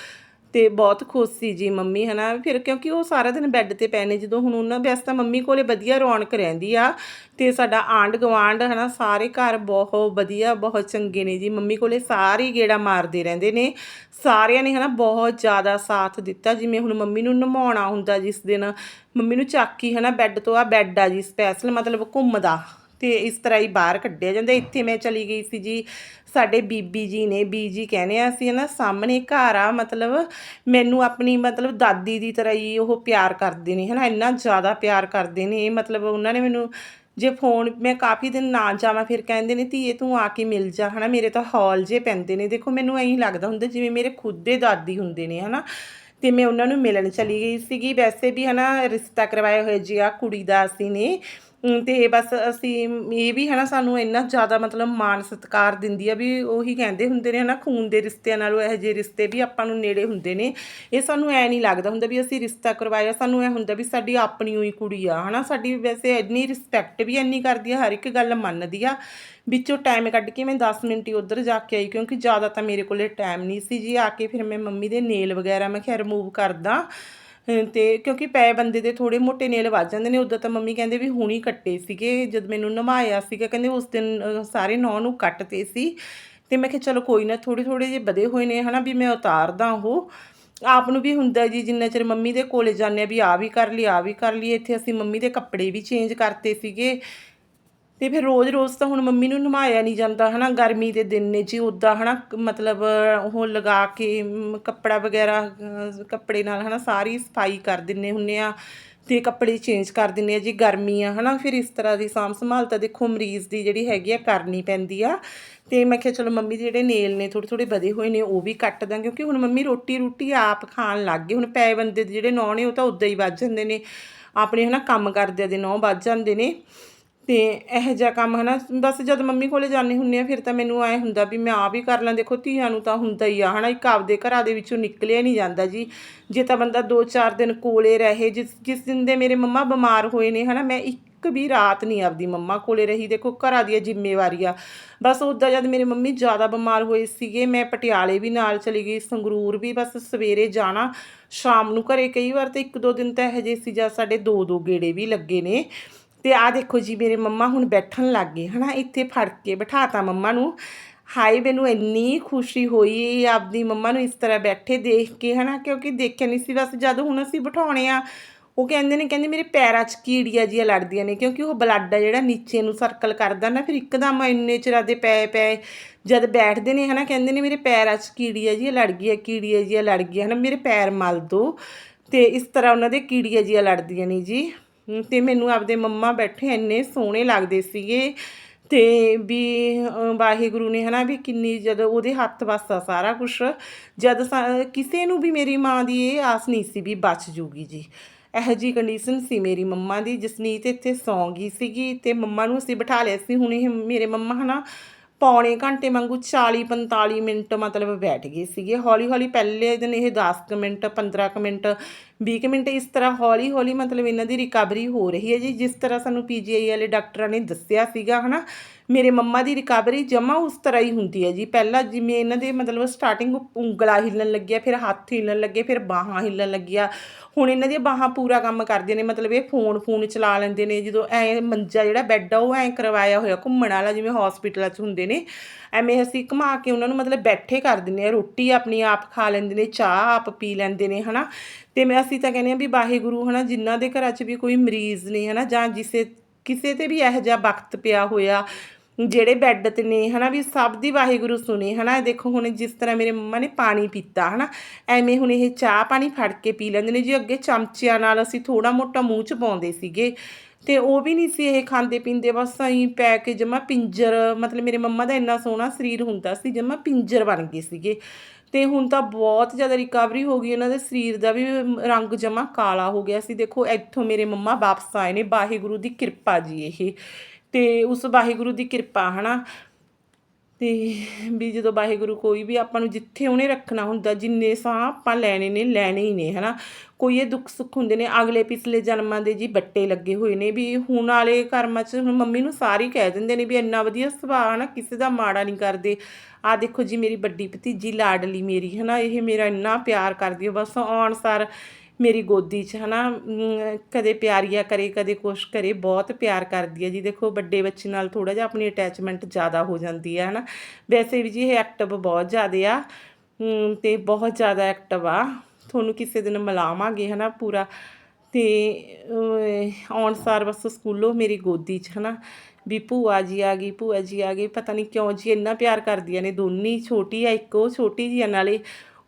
ਤੇ ਬਹੁਤ ਖੁਸ਼ ਸੀ ਜੀ ਮੰਮੀ, ਹਨਾ? ਫਿਰ ਕਿਉਂਕਿ ਉਹ ਸਾਰਾ ਦਿਨ ਬੈੱਡ ਤੇ ਪਏ ਨੇ, ਜਦੋਂ ਹੁਣ ਉਹਨਾਂ ਵੈਸੇ ਤਾਂ ਮੰਮੀ ਕੋਲੇ ਵਧੀਆ ਰੌਣਕ ਰਹਿੰਦੀ ਆ ਤੇ ਸਾਡਾ ਆਂਢ ਗਵਾਂਢ ਹਨਾ, ਸਾਰੇ ਘਰ ਬਹੁਤ ਵਧੀਆ, ਬਹੁਤ ਚੰਗੇ ਨੇ ਜੀ। ਮੰਮੀ ਕੋਲੇ ਸਾਰੇ ਗੇੜਾ ਮਾਰਦੇ ਰਹਿੰਦੇ ਨੇ। ਸਾਰਿਆਂ ਨੇ, ਹਨਾ, ਬਹੁਤ ਜ਼ਿਆਦਾ ਸਾਥ ਦਿੱਤਾ। ਜਿਵੇਂ ਹੁਣ ਮੰਮੀ ਨੂੰ ਨਮਾਉਣਾ ਹੁੰਦਾ ਜਿਸ ਦਿਨ, ਮੰਮੀ ਨੂੰ ਚਾਕੀ ਹਨਾ ਬੈੱਡ ਤੋਂ ਆ ਬੈੱਡ ਆ ਜੀ ਸਪੈਸ਼ਲ ਮਤਲਬ ਘੁੰਮਦਾ। ਤੇ ਇਸ ਤਰ੍ਹਾਂ ਹੀ ਬਾਹਰ ਕੱਢਿਆ ਜਾਂਦਾ। ਇੱਥੇ ਮੈਂ ਚਲੀ ਗਈ ਸੀ ਜੀ ਸਾਡੇ ਬੀਬੀ ਜੀ ਨੇ ਬੀਜੀ ਕਹਿੰਦੇ ਆ, ਅਸੀਂ ਨਾ ਸਾਹਮਣੇ ਘਰ ਆ, ਮਤਲਬ ਮੈਨੂੰ ਆਪਣੀ ਮਤਲਬ ਦਾਦੀ ਦੀ ਤਰ੍ਹਾਂ ਹੀ ਉਹ ਪਿਆਰ ਕਰਦੇ ਨੇ, ਹਨਾ, ਇੰਨਾ ਜ਼ਿਆਦਾ ਪਿਆਰ ਕਰਦੇ ਨੇ ਮਤਲਬ ਉਹਨਾਂ ਨੇ ਮੈਨੂੰ ਜੇ ਫੋਨ, ਮੈਂ ਕਾਫੀ ਦਿਨ ਨਾ ਜਾਵਾਂ, ਫਿਰ ਕਹਿੰਦੇ ਨੇ, ਧੀਏ, ਤੂੰ ਆ ਕੇ ਮਿਲ ਜਾ, ਹਨਾ, ਮੇਰੇ ਤਾਂ ਹੌਲ ਜੇ ਪੈਂਦੇ ਨੇ, ਦੇਖੋ ਮੈਨੂੰ ਐਂ ਲੱਗਦਾ ਹੁੰਦਾ, ਜਿਵੇਂ ਮੇਰੇ ਖੁਦ ਦੇ ਦਾਦੀ ਹੁੰਦੇ ਨੇ, ਹਨਾ, ਤੇ ਮੈਂ ਉਹਨਾਂ ਨੂੰ ਮਿਲਣ ਚਲੀ ਗਈ ਸੀਗੀ, ਵੈਸੇ ਵੀ, ਹਨਾ, ਰਿਸ਼ਤਾ ਕਰਵਾਇਆ ਹੋਇਆ ਜੀ ਆ ਕੁੜੀ ਦਾ ਅਸੀਂ ਨੇ ਅਤੇ ਬਸ ਅਸੀਂ ਇਹ ਵੀ ਹੈ ਨਾ ਸਾਨੂੰ ਇੰਨਾ ਜ਼ਿਆਦਾ ਮਤਲਬ ਮਾਣ ਸਤਿਕਾਰ ਦਿੰਦੀ ਆ ਵੀ ਉਹੀ ਕਹਿੰਦੇ ਹੁੰਦੇ ਨੇ ਹੈ ਨਾ ਖੂਨ ਦੇ ਰਿਸ਼ਤਿਆਂ ਨਾਲੋਂ ਇਹੋ ਜਿਹੇ ਰਿਸ਼ਤੇ ਵੀ ਆਪਾਂ ਨੂੰ ਨੇੜੇ ਹੁੰਦੇ ਨੇ। ਇਹ ਸਾਨੂੰ ਐ ਨਹੀਂ ਲੱਗਦਾ ਹੁੰਦਾ ਵੀ ਅਸੀਂ ਰਿਸ਼ਤਾ ਕਰਵਾਇਆ, ਸਾਨੂੰ ਐ ਹੁੰਦਾ ਵੀ ਸਾਡੀ ਆਪਣੀ ਹੋਈ ਕੁੜੀ ਆ, ਹਨਾ। ਸਾਡੀ ਵੈਸੇ ਇੰਨੀ ਰਿਸਪੈਕਟ ਵੀ ਇੰਨੀ ਕਰਦੀ ਆ, ਹਰ ਇੱਕ ਗੱਲ ਮੰਨਦੀ ਆ। ਵਿੱਚੋਂ ਟਾਈਮ ਕੱਢ ਕੇ ਮੈਂ 10 ਮਿੰਟ ਹੀ ਉੱਧਰ ਜਾ ਕੇ ਆਈ, ਕਿਉਂਕਿ ਜ਼ਿਆਦਾ ਤਾਂ ਮੇਰੇ ਕੋਲੇ ਟਾਈਮ ਨਹੀਂ ਸੀ ਜੀ। ਆ ਕੇ ਫਿਰ ਮੈਂ ਮੰਮੀ ਦੇ ਨੇਲ ਵਗੈਰਾ ਮੈਂ ਕਿਹਾ ਰਿਮੂਵ ਕਰਦਾ। ਤੇ ਕਿਉਂਕਿ ਪੈ ਬੰਦੇ ਦੇ ਥੋੜੇ ਮੋਟੇ ਨੇਲ ਵੱਜ ਜਾਂਦੇ ਨੇ, ਉਦੋਂ ਤਾਂ ਮੰਮੀ ਕਹਿੰਦੇ ਵੀ ਹੁਣੀ ਕੱਟੇ ਸੀਗੇ, ਜਦ ਮੈਨੂੰ ਨਵਾਇਆ ਸੀਗਾ, ਕਹਿੰਦੇ ਉਸ ਦਿਨ ਸਾਰੇ ਨੌ ਨੂੰ ਕੱਟਤੇ ਸੀ। ਤੇ ਮੈਂ ਕਿਹਾ, ਚਲੋ ਕੋਈ ਨਾ ਥੋੜੇ ਥੋੜੇ ਜਿਹੇ ਵਧੇ ਹੋਏ ਨੇ, ਹਨਾ, ਵੀ ਮੈਂ ਉਤਾਰਦਾ ਉਹ। ਆਪ ਨੂੰ ਵੀ ਹੁੰਦਾ ਜੀ, ਜਿੰਨਾ ਚਿਰ ਮੰਮੀ ਦੇ ਕੋਲੇ ਜਾਂਦੇ ਆ ਵੀ ਆ ਵੀ ਕਰ ਲਈ ਆ ਵੀ ਕਰ ਲਈ, ਇੱਥੇ ਅਸੀਂ ਮੰਮੀ ਦੇ ਕੱਪੜੇ ਵੀ ਚੇਂਜ ਕਰਤੇ ਸੀਗੇ। ਤੇ ਫਿਰ ਰੋਜ਼-ਰੋਜ਼ ਤਾਂ ਹੁਣ ਮੰਮੀ ਨੂੰ ਨਮਾਇਆ ਨਹੀਂ ਜਾਂਦਾ, ਹਨਾ? ਗਰਮੀ ਦੇ ਦਿਨ ਨੇ ਜੀ ਉਦਾਂ ਹਨਾ? ਕ- ਮਤਲਬ, ਉਹ ਲਗਾ ਕੇ ਕੱਪੜਾ ਵਗੈਰਾ ਕੱਪੜੇ ਨਾਲ, ਹਨਾ? ਸਾਰੀ ਸਫ਼ਾਈ ਕਰ ਦਿੰਨੇ ਹੁੰਨੇ ਆ ਤੇ ਕੱਪੜੇ ਚੇਂਜ ਕਰ ਦਿੰਨੇ ਆ ਜੀ ਗਰਮੀ ਆ, ਹਨਾ? ਫਿਰ ਇਸ ਤਰ੍ਹਾਂ ਦੀ ਸਾਂਭ ਸੰਭਾਲ ਤਾਂ ਦੇਖੋ ਮਰੀਜ਼ ਦੀ ਜਿਹੜੀ ਹੈਗੀ ਆ ਕਰਨੀ ਪੈਂਦੀ ਆ। ਤੇ ਮੈਂ ਕਿਹਾ, ਚਲੋ ਮੰਮੀ ਦੇ ਜਿਹੜੇ ਨੇਲ ਨੇ ਥੋੜੇ ਥੋੜੇ ਵਧੇ ਹੋਏ ਨੇ, ਉਹ ਵੀ ਕੱਟ ਦਾਂ ਕਿਉਂਕਿ ਹੁਣ ਮੰਮੀ ਰੋਟੀ ਰੋਟੀ ਆਪ ਖਾਣ ਲੱਗ ਗਏ। ਹੁਣ ਪੈ ਬੰਦੇ ਦੇ ਜਿਹੜੇ ਨੌ ਨੇ, ਉਹ ਤਾਂ ਉਦਾਂ ਹੀ ਵੱਜ ਜਾਂਦੇ ਨੇ। ਆਪਣੇ, ਹਨਾ? ਕੰਮ ਕਰਦੇ ਦੇ ਨੌ ਵੱਜ ਜਾਂਦੇ ਨੇ। ਤੇ ਇਹ ਜਿਹਾ ਕੰਮ ਹਨਾ ਬਸ ਜਦ ਮੰਮੀ ਕੋਲੇ ਜਾਂਦੇ ਹੁੰਨੇ ਆ, ਫਿਰ ਤਾਂ ਮੈਨੂੰ ਐ ਹੁੰਦਾ ਵੀ ਮੈਂ ਆਪ ਹੀ ਕਰ ਲਾਂ, ਦੇਖੋ ਧੀਆਂ ਨੂੰ ਤਾਂ ਹੁੰਦਾ ਹੀ ਆ ਹਨਾ, ਇੱਕ ਆਪਦੇ ਘਰਾਂ ਦੇ ਵਿੱਚੋਂ ਨਿਕਲਿਆ ਨਹੀਂ ਜਾਂਦਾ ਜੀ। ਜੇ ਤਾਂ ਬੰਦਾ 2-4 ਦਿਨ ਕੋਲੇ ਰਹੇ, ਜਿਸ ਜਿਸ ਦਿਨ ਦੇ ਮੇਰੇ ਮੰਮਾ ਬਿਮਾਰ ਹੋਏ ਨੇ ਹਨਾ, ਮੈਂ ਇੱਕ ਵੀ ਰਾਤ ਨਹੀਂ ਆਪਦੀ ਮੰਮਾ ਕੋਲੇ ਰਹੀ, ਦੇਖੋ ਘਰਾਂ ਦੀਆਂ ਜ਼ਿੰਮੇਵਾਰੀਆਂ। ਬਸ ਉੱਦਾਂ ਜਦ ਮੇਰੇ ਮੰਮੀ ਜ਼ਿਆਦਾ ਬਿਮਾਰ ਹੋਏ ਸੀਗੇ, ਮੈਂ ਪਟਿਆਲੇ ਵੀ ਨਾਲ ਚਲੀ ਗਈ, ਸੰਗਰੂਰ ਵੀ ਬਸ ਸਵੇਰੇ ਜਾਣਾ, ਸ਼ਾਮ ਨੂੰ ਘਰੇ ਕਈ ਵਾਰ ਤਾਂ ਇੱਕ ਦੋ ਦਿਨ ਤਾਂ ਇਹੋ ਜਿਹੇ ਸੀ, ਜਾਂ ਸਾਡੇ ਦੋ ਦੋ ਗੇੜੇ ਵੀ ਲੱਗੇ ਨੇ। ਤੇ ਆ ਦੇਖੋ ਜੀ, ਮੇਰੇ ਮੰਮਾ ਹੁਣ ਬੈਠਣ ਲੱਗ ਗਏ, ਹਨਾ? ਇੱਥੇ ਫੜ ਕੇ ਬਿਠਾਤਾ ਮੰਮਾ ਨੂੰ। ਹਾਏ, ਮੈਨੂੰ ਇੰਨੀ ਖੁਸ਼ੀ ਹੋਈ ਆਪਦੀ ਮੰਮਾ ਨੂੰ ਇਸ ਤਰ੍ਹਾਂ ਬੈਠੇ ਦੇਖ ਕੇ, ਹਨਾ? ਕਿਉਂਕਿ ਦੇਖਿਆ ਨਹੀਂ ਸੀ, ਬਸ ਜਦ ਹੁਣ ਅਸੀਂ ਬਿਠਾਉਣੇ ਆ, ਉਹ ਕਹਿੰਦੇ ਨੇ, ਕਹਿੰਦੇ ਮੇਰੇ ਪੈਰਾਂ 'ਚ ਕੀੜੀਆਂ ਜੀਆਂ ਲੜਦੀਆਂ ਨੇ, ਕਿਉਂਕਿ ਉਹ ਬਲੱਡ ਆ ਜਿਹੜਾ ਨੀਚੇ ਨੂੰ ਸਰਕਲ ਕਰਦਾ ਨਾ, ਫਿਰ ਇੱਕਦਮ ਇੰਨੇ ਚਿਰਾਂ ਦੇ ਪਏ ਪਏ, ਜਦ ਬੈਠਦੇ ਨੇ, ਹਨਾ? ਕਹਿੰਦੇ ਨੇ ਮੇਰੇ ਪੈਰਾਂ 'ਚ ਕੀੜੀਆਂ ਜੀਆਂ ਲੜ ਗਈਆਂ ਕੀੜੀਆਂ ਜੀਆਂ ਲੜ ਗਈਆਂ ਹਨਾ? ਮੇਰੇ ਪੈਰ ਮਲ ਦੋ, ਤੇ ਇਸ ਤਰ੍ਹਾਂ ਉਹਨਾਂ ਦੇ ਕੀੜੀਆਂ ਜੀਆਂ ਲੜਦੀਆਂ ਨੇ ਜੀ। ਤੇ ਮੈਨੂੰ ਆਪਦੇ ਮੰਮਾ ਬੈਠੇ ਇੰਨੇ ਸੋਹਣੇ ਲੱਗਦੇ ਸੀਗੇ। ਤੇ ਵੀ ਵਾਹਿਗੁਰੂ ਨੇ ਹਨਾ ਵੀ ਕਿੰਨੀ ਜਦ ਉਹਦੇ ਹੱਥ ਵਸਾ ਸਾਰਾ ਕੁਝ ਜਦ ਸਾ- ਕਿਸੇ ਨੂੰ ਵੀ ਮੇਰੀ ਮਾਂ ਦੀ ਇਹ ਆਸ ਨਹੀਂ ਸੀ ਵੀ ਬਚ ਜੂਗੀ ਜੀ। ਇਹੋ ਜੀ ਕੰਡੀਸ਼ਨ ਸੀ ਮੇਰੀ ਮੰਮਾ ਦੀ ਜਸਨੀਤ ਇੱਥੇ ਸੌਂ ਗਈ ਸੀਗੀ ਤੇ ਮੰਮਾ ਨੂੰ ਅਸੀਂ ਬਿਠਾ ਲਿਆ ਸੀ। ਹੁਣ ਇਹ ਮੇਰੇ ਮੰਮਾ ਹਨਾ ਪੌਣੇ ਘੰਟੇ ਵਾਂਗੂ 40 45 ਮਿੰਟ ਮਤਲਬ ਬੈਠ ਗਏ ਸੀਗੇ। ਹੌਲੀ ਹੌਲੀ ਪਹਿਲੇ ਦਿਨ ਇਹ 10 ਕੁ ਮਿੰਟ 15 ਕੁ ਮਿੰਟ 20 ਕੁ ਮਿੰਟ ਇਸ ਤਰ੍ਹਾਂ ਹੌਲੀ ਹੌਲੀ ਮਤਲਬ ਇਹਨਾਂ ਦੀ ਰਿਕਵਰੀ ਹੋ ਰਹੀ ਹੈ ਜੀ। ਜਿਸ ਤਰ੍ਹਾਂ ਸਾਨੂੰ ਪੀਜੀਆਈ ਵਾਲੇ ਡਾਕਟਰਾਂ ਨੇ ਦੱਸਿਆ ਸੀਗਾ, ਹਨਾ। ਮੇਰੇ ਮੰਮਾ ਦੀ ਰਿਕਵਰੀ ਜਮਾ ਉਸ ਤਰ੍ਹਾਂ ਹੀ ਹੁੰਦੀ ਹੈ ਜੀ। ਪਹਿਲਾਂ ਜਿਵੇਂ ਇਹਨਾਂ ਦੇ ਮਤਲਬ ਸਟਾਰਟਿੰਗ ਉਂਗਲਾ ਹਿੱਲਣ ਲੱਗਿਆ, ਫਿਰ ਹੱਥ ਹਿੱਲਣ ਲੱਗੇ, ਫਿਰ ਬਾਹਾਂ ਹਿੱਲਣ ਲੱਗਿਆ। ਹੁਣ ਇਹਨਾਂ ਦੀਆਂ ਬਾਹਾਂ ਪੂਰਾ ਕੰਮ ਕਰਦੀਆਂ ਨੇ, ਮਤਲਬ ਇਹ ਫੋਨ ਫੋਨ ਚਲਾ ਲੈਂਦੇ ਨੇ। ਜਦੋਂ ਐ ਮੰਜਾ ਜਿਹੜਾ ਬੈੱਡ ਆ, ਉਹ ਐ ਕਰਵਾਇਆ ਹੋਇਆ, ਘੁੰਮਣ ਵਾਲਾ ਜਿਵੇਂ ਹਸਪੀਟਲਾਂ 'ਚ ਹੁੰਦੇ ਨੇ। ਐਵੇਂ ਅਸੀਂ ਘੁਮਾ ਕੇ ਉਹਨਾਂ ਨੂੰ ਮਤਲਬ ਬੈਠੇ ਕਰ ਦਿੰਦੇ ਆ ਰੋਟੀ ਆਪਣੀ ਆਪ ਖਾ ਲੈਂਦੇ ਨੇ, ਚਾਹ ਆਪ ਪੀ ਲੈਂਦੇ ਨੇ, ਹਨਾ। ਤੇ ਮੈਂ ਅਸੀਂ ਤਾਂ ਕਹਿੰਦੇ ਆ ਵੀ ਵਾਹਿਗੁਰੂ ਹਨਾ, ਜਿਨ੍ਹਾਂ ਦੇ ਘਰਾਂ 'ਚ ਵੀ ਕੋਈ ਮਰੀਜ਼ ਨੇ ਹਨਾ, ਜਾਂ ਜਿਸੇ, ਕਿਸੇ ਤੇ ਵੀ ਇਹੋ ਜਿਹਾ ਵਕਤ ਪਿਆ ਹੋਇਆ, ਜਿਹੜੇ ਬੈੱਡ ਤੇ ਨੇ ਹਨਾ, ਵੀ ਸਭ ਦੀ ਵਾਹਿਗੁਰੂ ਸੁਣੇ ਹਨਾ, ਇਹ ਦੇਖੋ ਹੁਣ ਜਿਸ ਤਰ੍ਹਾਂ ਮੇਰੇ ਮੰਮਾ ਨੇ ਪਾਣੀ ਪੀਤਾ ਹਨਾ, ਐਵੇਂ ਹੁਣ ਇਹ ਚਾਹ ਪਾਣੀ ਫੜ ਕੇ ਪੀ ਲੈਂਦੇ ਨੇ, ਜੀ ਅੱਗੇ ਚਮਚਿਆਂ ਨਾਲ ਅਸੀਂ ਥੋੜਾ ਮੋਟਾ ਮੂੰਹ ਚ ਪਾਉਂਦੇ ਸੀਗੇ, ਤੇ ਉਹ ਵੀ ਨਹੀਂ ਸੀ ਇਹ ਖਾਂਦੇ ਪੀਂਦੇ, ਬਸ ਐਂ ਪੈ ਕੇ ਜਮਾ ਪਿੰਜਰ, ਮਤਲਬ ਮੇਰੇ ਮੰਮਾ ਦਾ ਇੰਨਾ ਸੋਹਣਾ ਸਰੀਰ ਹੁੰਦਾ ਸੀ, ਜਮਾ ਪਿੰਜਰ ਬਣ ਗਏ ਸੀਗੇ। ਅਤੇ ਹੁਣ ਤਾਂ ਬਹੁਤ ਜ਼ਿਆਦਾ ਰਿਕਵਰੀ ਹੋ ਗਈ ਉਹਨਾਂ ਦੇ ਸਰੀਰ ਦਾ ਵੀ ਰੰਗ ਜਮਾ ਕਾਲਾ ਹੋ ਗਿਆ ਸੀ। ਦੇਖੋ, ਇੱਥੋਂ ਮੇਰੇ ਮੰਮਾ ਵਾਪਸ ਆਏ ਨੇ, ਵਾਹਿਗੁਰੂ ਦੀ ਕਿਰਪਾ ਜੀ ਇਹ। ਤੇ ਉਸ ਵਾਹਿਗੁਰੂ ਦੀ ਕਿਰਪਾ, ਹਨਾ? ਤੇ ਵੀ ਜਦੋਂ ਵਾਹਿਗੁਰੂ ਕੋਈ ਵੀ ਆਪਾਂ ਨੂੰ ਜਿੱਥੇ ਉਹਨੇ ਰੱਖਣਾ ਹੁੰਦਾ, ਜਿੰਨੇ ਸਾਹ ਆਪਾਂ ਲੈਣੇ ਨੇ, ਲੈਣੇ ਹੀ ਨੇ, ਹਨਾ? ਕੋਈ ਇਹ ਦੁੱਖ ਸੁੱਖ ਹੁੰਦੇ ਨੇ, ਅਗਲੇ ਪਿਛਲੇ ਜਨਮਾਂ ਦੇ ਜੀ ਬੱਟੇ ਲੱਗੇ ਹੋਏ ਨੇ ਵੀ ਹੁਣ ਵਾਲੇ ਕਰਮਾਂ 'ਚ ਹੁਣ ਮੰਮੀ ਨੂੰ ਸਾਰੇ ਹੀ ਕਹਿ ਦਿੰਦੇ ਨੇ ਵੀ ਇੰਨਾ ਵਧੀਆ ਸੁਭਾਅ ਹਨਾ, ਕਿਸੇ ਦਾ ਮਾੜਾ ਨਹੀਂ ਕਰਦੇ। ਆ ਦੇਖੋ ਜੀ ਮੇਰੀ ਵੱਡੀ ਭਤੀਜੀ ਲਾਡਲੀ ਮੇਰੀ, ਹਨਾ? ਇਹ ਮੇਰਾ ਇੰਨਾ ਪਿਆਰ ਕਰਦੀ ਹੈ ਬਸ ਆਉਣ ਸਾਰ ਮੇਰੀ ਗੋਦੀ 'ਚ ਹਨਾ ਅਮ, ਕਦੇ ਪਿਆਰੀਆ ਕਰੇ ਕਦੇ ਕੁਛ ਕਰੇ ਬਹੁਤ ਪਿਆਰ ਕਰਦੀ ਹੈ ਜੀ। ਦੇਖੋ ਵੱਡੇ ਬੱਚੇ ਨਾਲ ਥੋੜਾ ਜਿਹਾ ਆਪਣੀ ਅਟੈਚਮੈਂਟ ਜ਼ਿਆਦਾ ਹੋ ਜਾਂਦੀ ਹੈ ਹਨਾ। ਵੈਸੇ ਵੀ ਜੀ ਇਹ ਐਕਟਿਵ ਬਹੁਤ ਜ਼ਿਆਦਾ ਆ ਅਮ, ਤੇ ਬਹੁਤ ਜ਼ਿਆਦਾ ਐਕਟਿਵ ਆ। ਤੁਹਾਨੂੰ ਕਿਸੇ ਦਿਨ ਮਿਲਾਵਾਂਗੇ ਹਨਾ ਪੂਰਾ। ਤੇ ਆਉਣ ਸਾਰ ਬਸ ਸਕੂਲੋਂ ਮੇਰੀ ਗੋਦੀ 'ਚ ਹਨਾ। ਵੀ ਭੂਆ ਜੀ ਆ ਗਈ ਭੂਆ ਜੀ ਆ ਗਈ ਪਤਾ ਨਹੀਂ ਕਿਉਂ ਜੀ ਇੰਨਾ ਪਿਆਰ ਕਰਦੀਆਂ ਨੇ ਦੋਨੀ ਛੋਟੀ ਆ ਇੱਕੋ ਛੋਟੀ ਜੀ ਨਾਲੇ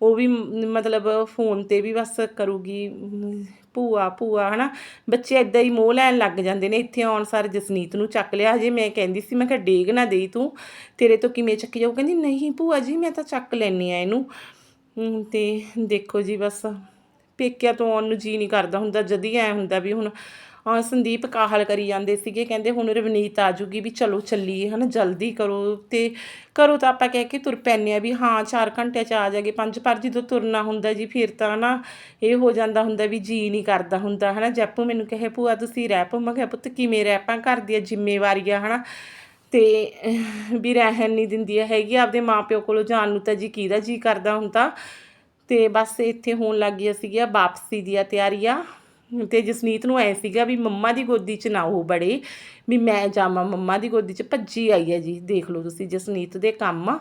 ਉਹ ਵੀ ਮਤਲਬ ਫੋਨ ਤੇ ਵੀ ਬਸ ਕਰੂਗੀ ਅਮ, ਭੂਆ ਭੂਆ ਹਨਾ। ਬੱਚੇ ਇਦਾਂ ਹੀ ਮੋਹ ਲੈਣ ਲੱਗ ਜਾਂਦੇ ਨੇ ਇੱਥੇ ਆਉਣ ਸਾਰ ਜਸਨੀਤ ਨੂੰ ਚੱਕ ਲਿਆ। ਹਜੇ ਮੈਂ ਕਹਿੰਦੀ ਸੀ ਮੈਂ ਕਿਹਾ ਡੇਗ ਨਾ ਦੇਈ ਤੂੰ ਤੇਰੇ ਤੋਂ ਕਿਵੇਂ ਚੱਕੀ ਜਾਊ? ਕਹਿੰਦੀ ਨਹੀਂ ਭੂਆ ਜੀ ਮੈਂ ਤਾਂ ਚੱਕ ਲੈਣੀ ਆ ਇਹਨੂੰ। ਤੇ ਦੇਖੋ ਜੀ ਬਸ ਪੇਕਿਆਂ ਤੋਂ ਆਉਣ ਨੂੰ ਜੀ ਨਹੀਂ ਕਰਦਾ ਹੁੰਦਾ ਜਦ ਹੀ ਐ ਹੁੰਦਾ ਵੀ ਹੁਣ ਸੰਦੀਪ ਕਾਹਲ ਕਰੀ ਜਾਂਦੇ ਸੀਗੇ ਕਹਿੰਦੇ ਹੁਣ ਰਵਨੀਤ ਆ ਜੂਗੀ ਵੀ ਚਲੋ ਚੱਲੀਏ ਹਨਾ ਜਲਦੀ ਕਰੋ ਤੇ ਕਰੋ ਤਾਂ ਆਪਾਂ ਕਹਿ ਕੇ ਤੁਰ ਪੈਂਦੇ ਆ ਵੀ ਹਾਂ 4 ਘੰਟੇ ਚ ਆ ਜਾਗੇ ਪੰਜ ਪਰ ਜਦੋਂ ਤੁਰਨਾ ਹੁੰਦਾ ਜੀ ਫਿਰ ਤਾਂ ਨਾ ਇਹ ਹੋ ਜਾਂਦਾ ਹੁੰਦਾ ਵੀ ਜੀ ਨਹੀਂ ਕਰਦਾ ਹੁੰਦਾ ਹਨਾ ਜੈਪੂ ਮੈਨੂੰ ਕਹੇ ਭੂਆ ਤੁਸੀਂ ਰਹਿ ਪਓ। ਮੈਂ ਕਿਹਾ ਪੁੱਤ ਕਿਵੇਂ ਰਹਿ ਪਾਂ ਘਰ ਦੀਆਂ ਜ਼ਿੰਮੇਵਾਰੀਆਂ ਹਨਾ? ਤੇ ਅਹ, ਵੀ ਰਹਿਣ ਨਹੀਂ ਦਿੰਦੀ ਹੈਗੀ ਆਪਦੇ ਮਾਪਿਓ ਕੋਲੋਂ ਜਾਣ ਨੂੰ ਤਾਂ ਜੀ ਕਿਹਦਾ ਜੀ ਕਰਦਾ ਹੁੰਦਾ। ਤੇ ਬਸ ਇੱਥੇ ਹੋਣ ਲੱਗ ਗਿਆ ਸੀਗਾ ਵਾਪਸੀ ਦੀ ਦੀਆਂ ਤਿਆਰੀਆਂ। ਤੇ ਜਸਨੀਤ ਨੂੰ ਐ ਸੀਗਾ ਵੀ ਮੰਮਾ ਦੀ ਗੋਦੀ 'ਚ ਨਾ ਉਹ ਬੜੇ, ਵੀ ਮੈਂ ਜਾਵਾਂ, ਮੰਮਾ ਦੀ ਗੋਦੀ 'ਚ ਭੱਜੀ ਆਈ ਹੈ ਜੀ, ਦੇਖ ਲਓ ਤੁਸੀਂ ਜਸਨੀਤ ਦੇ ਕੰਮ।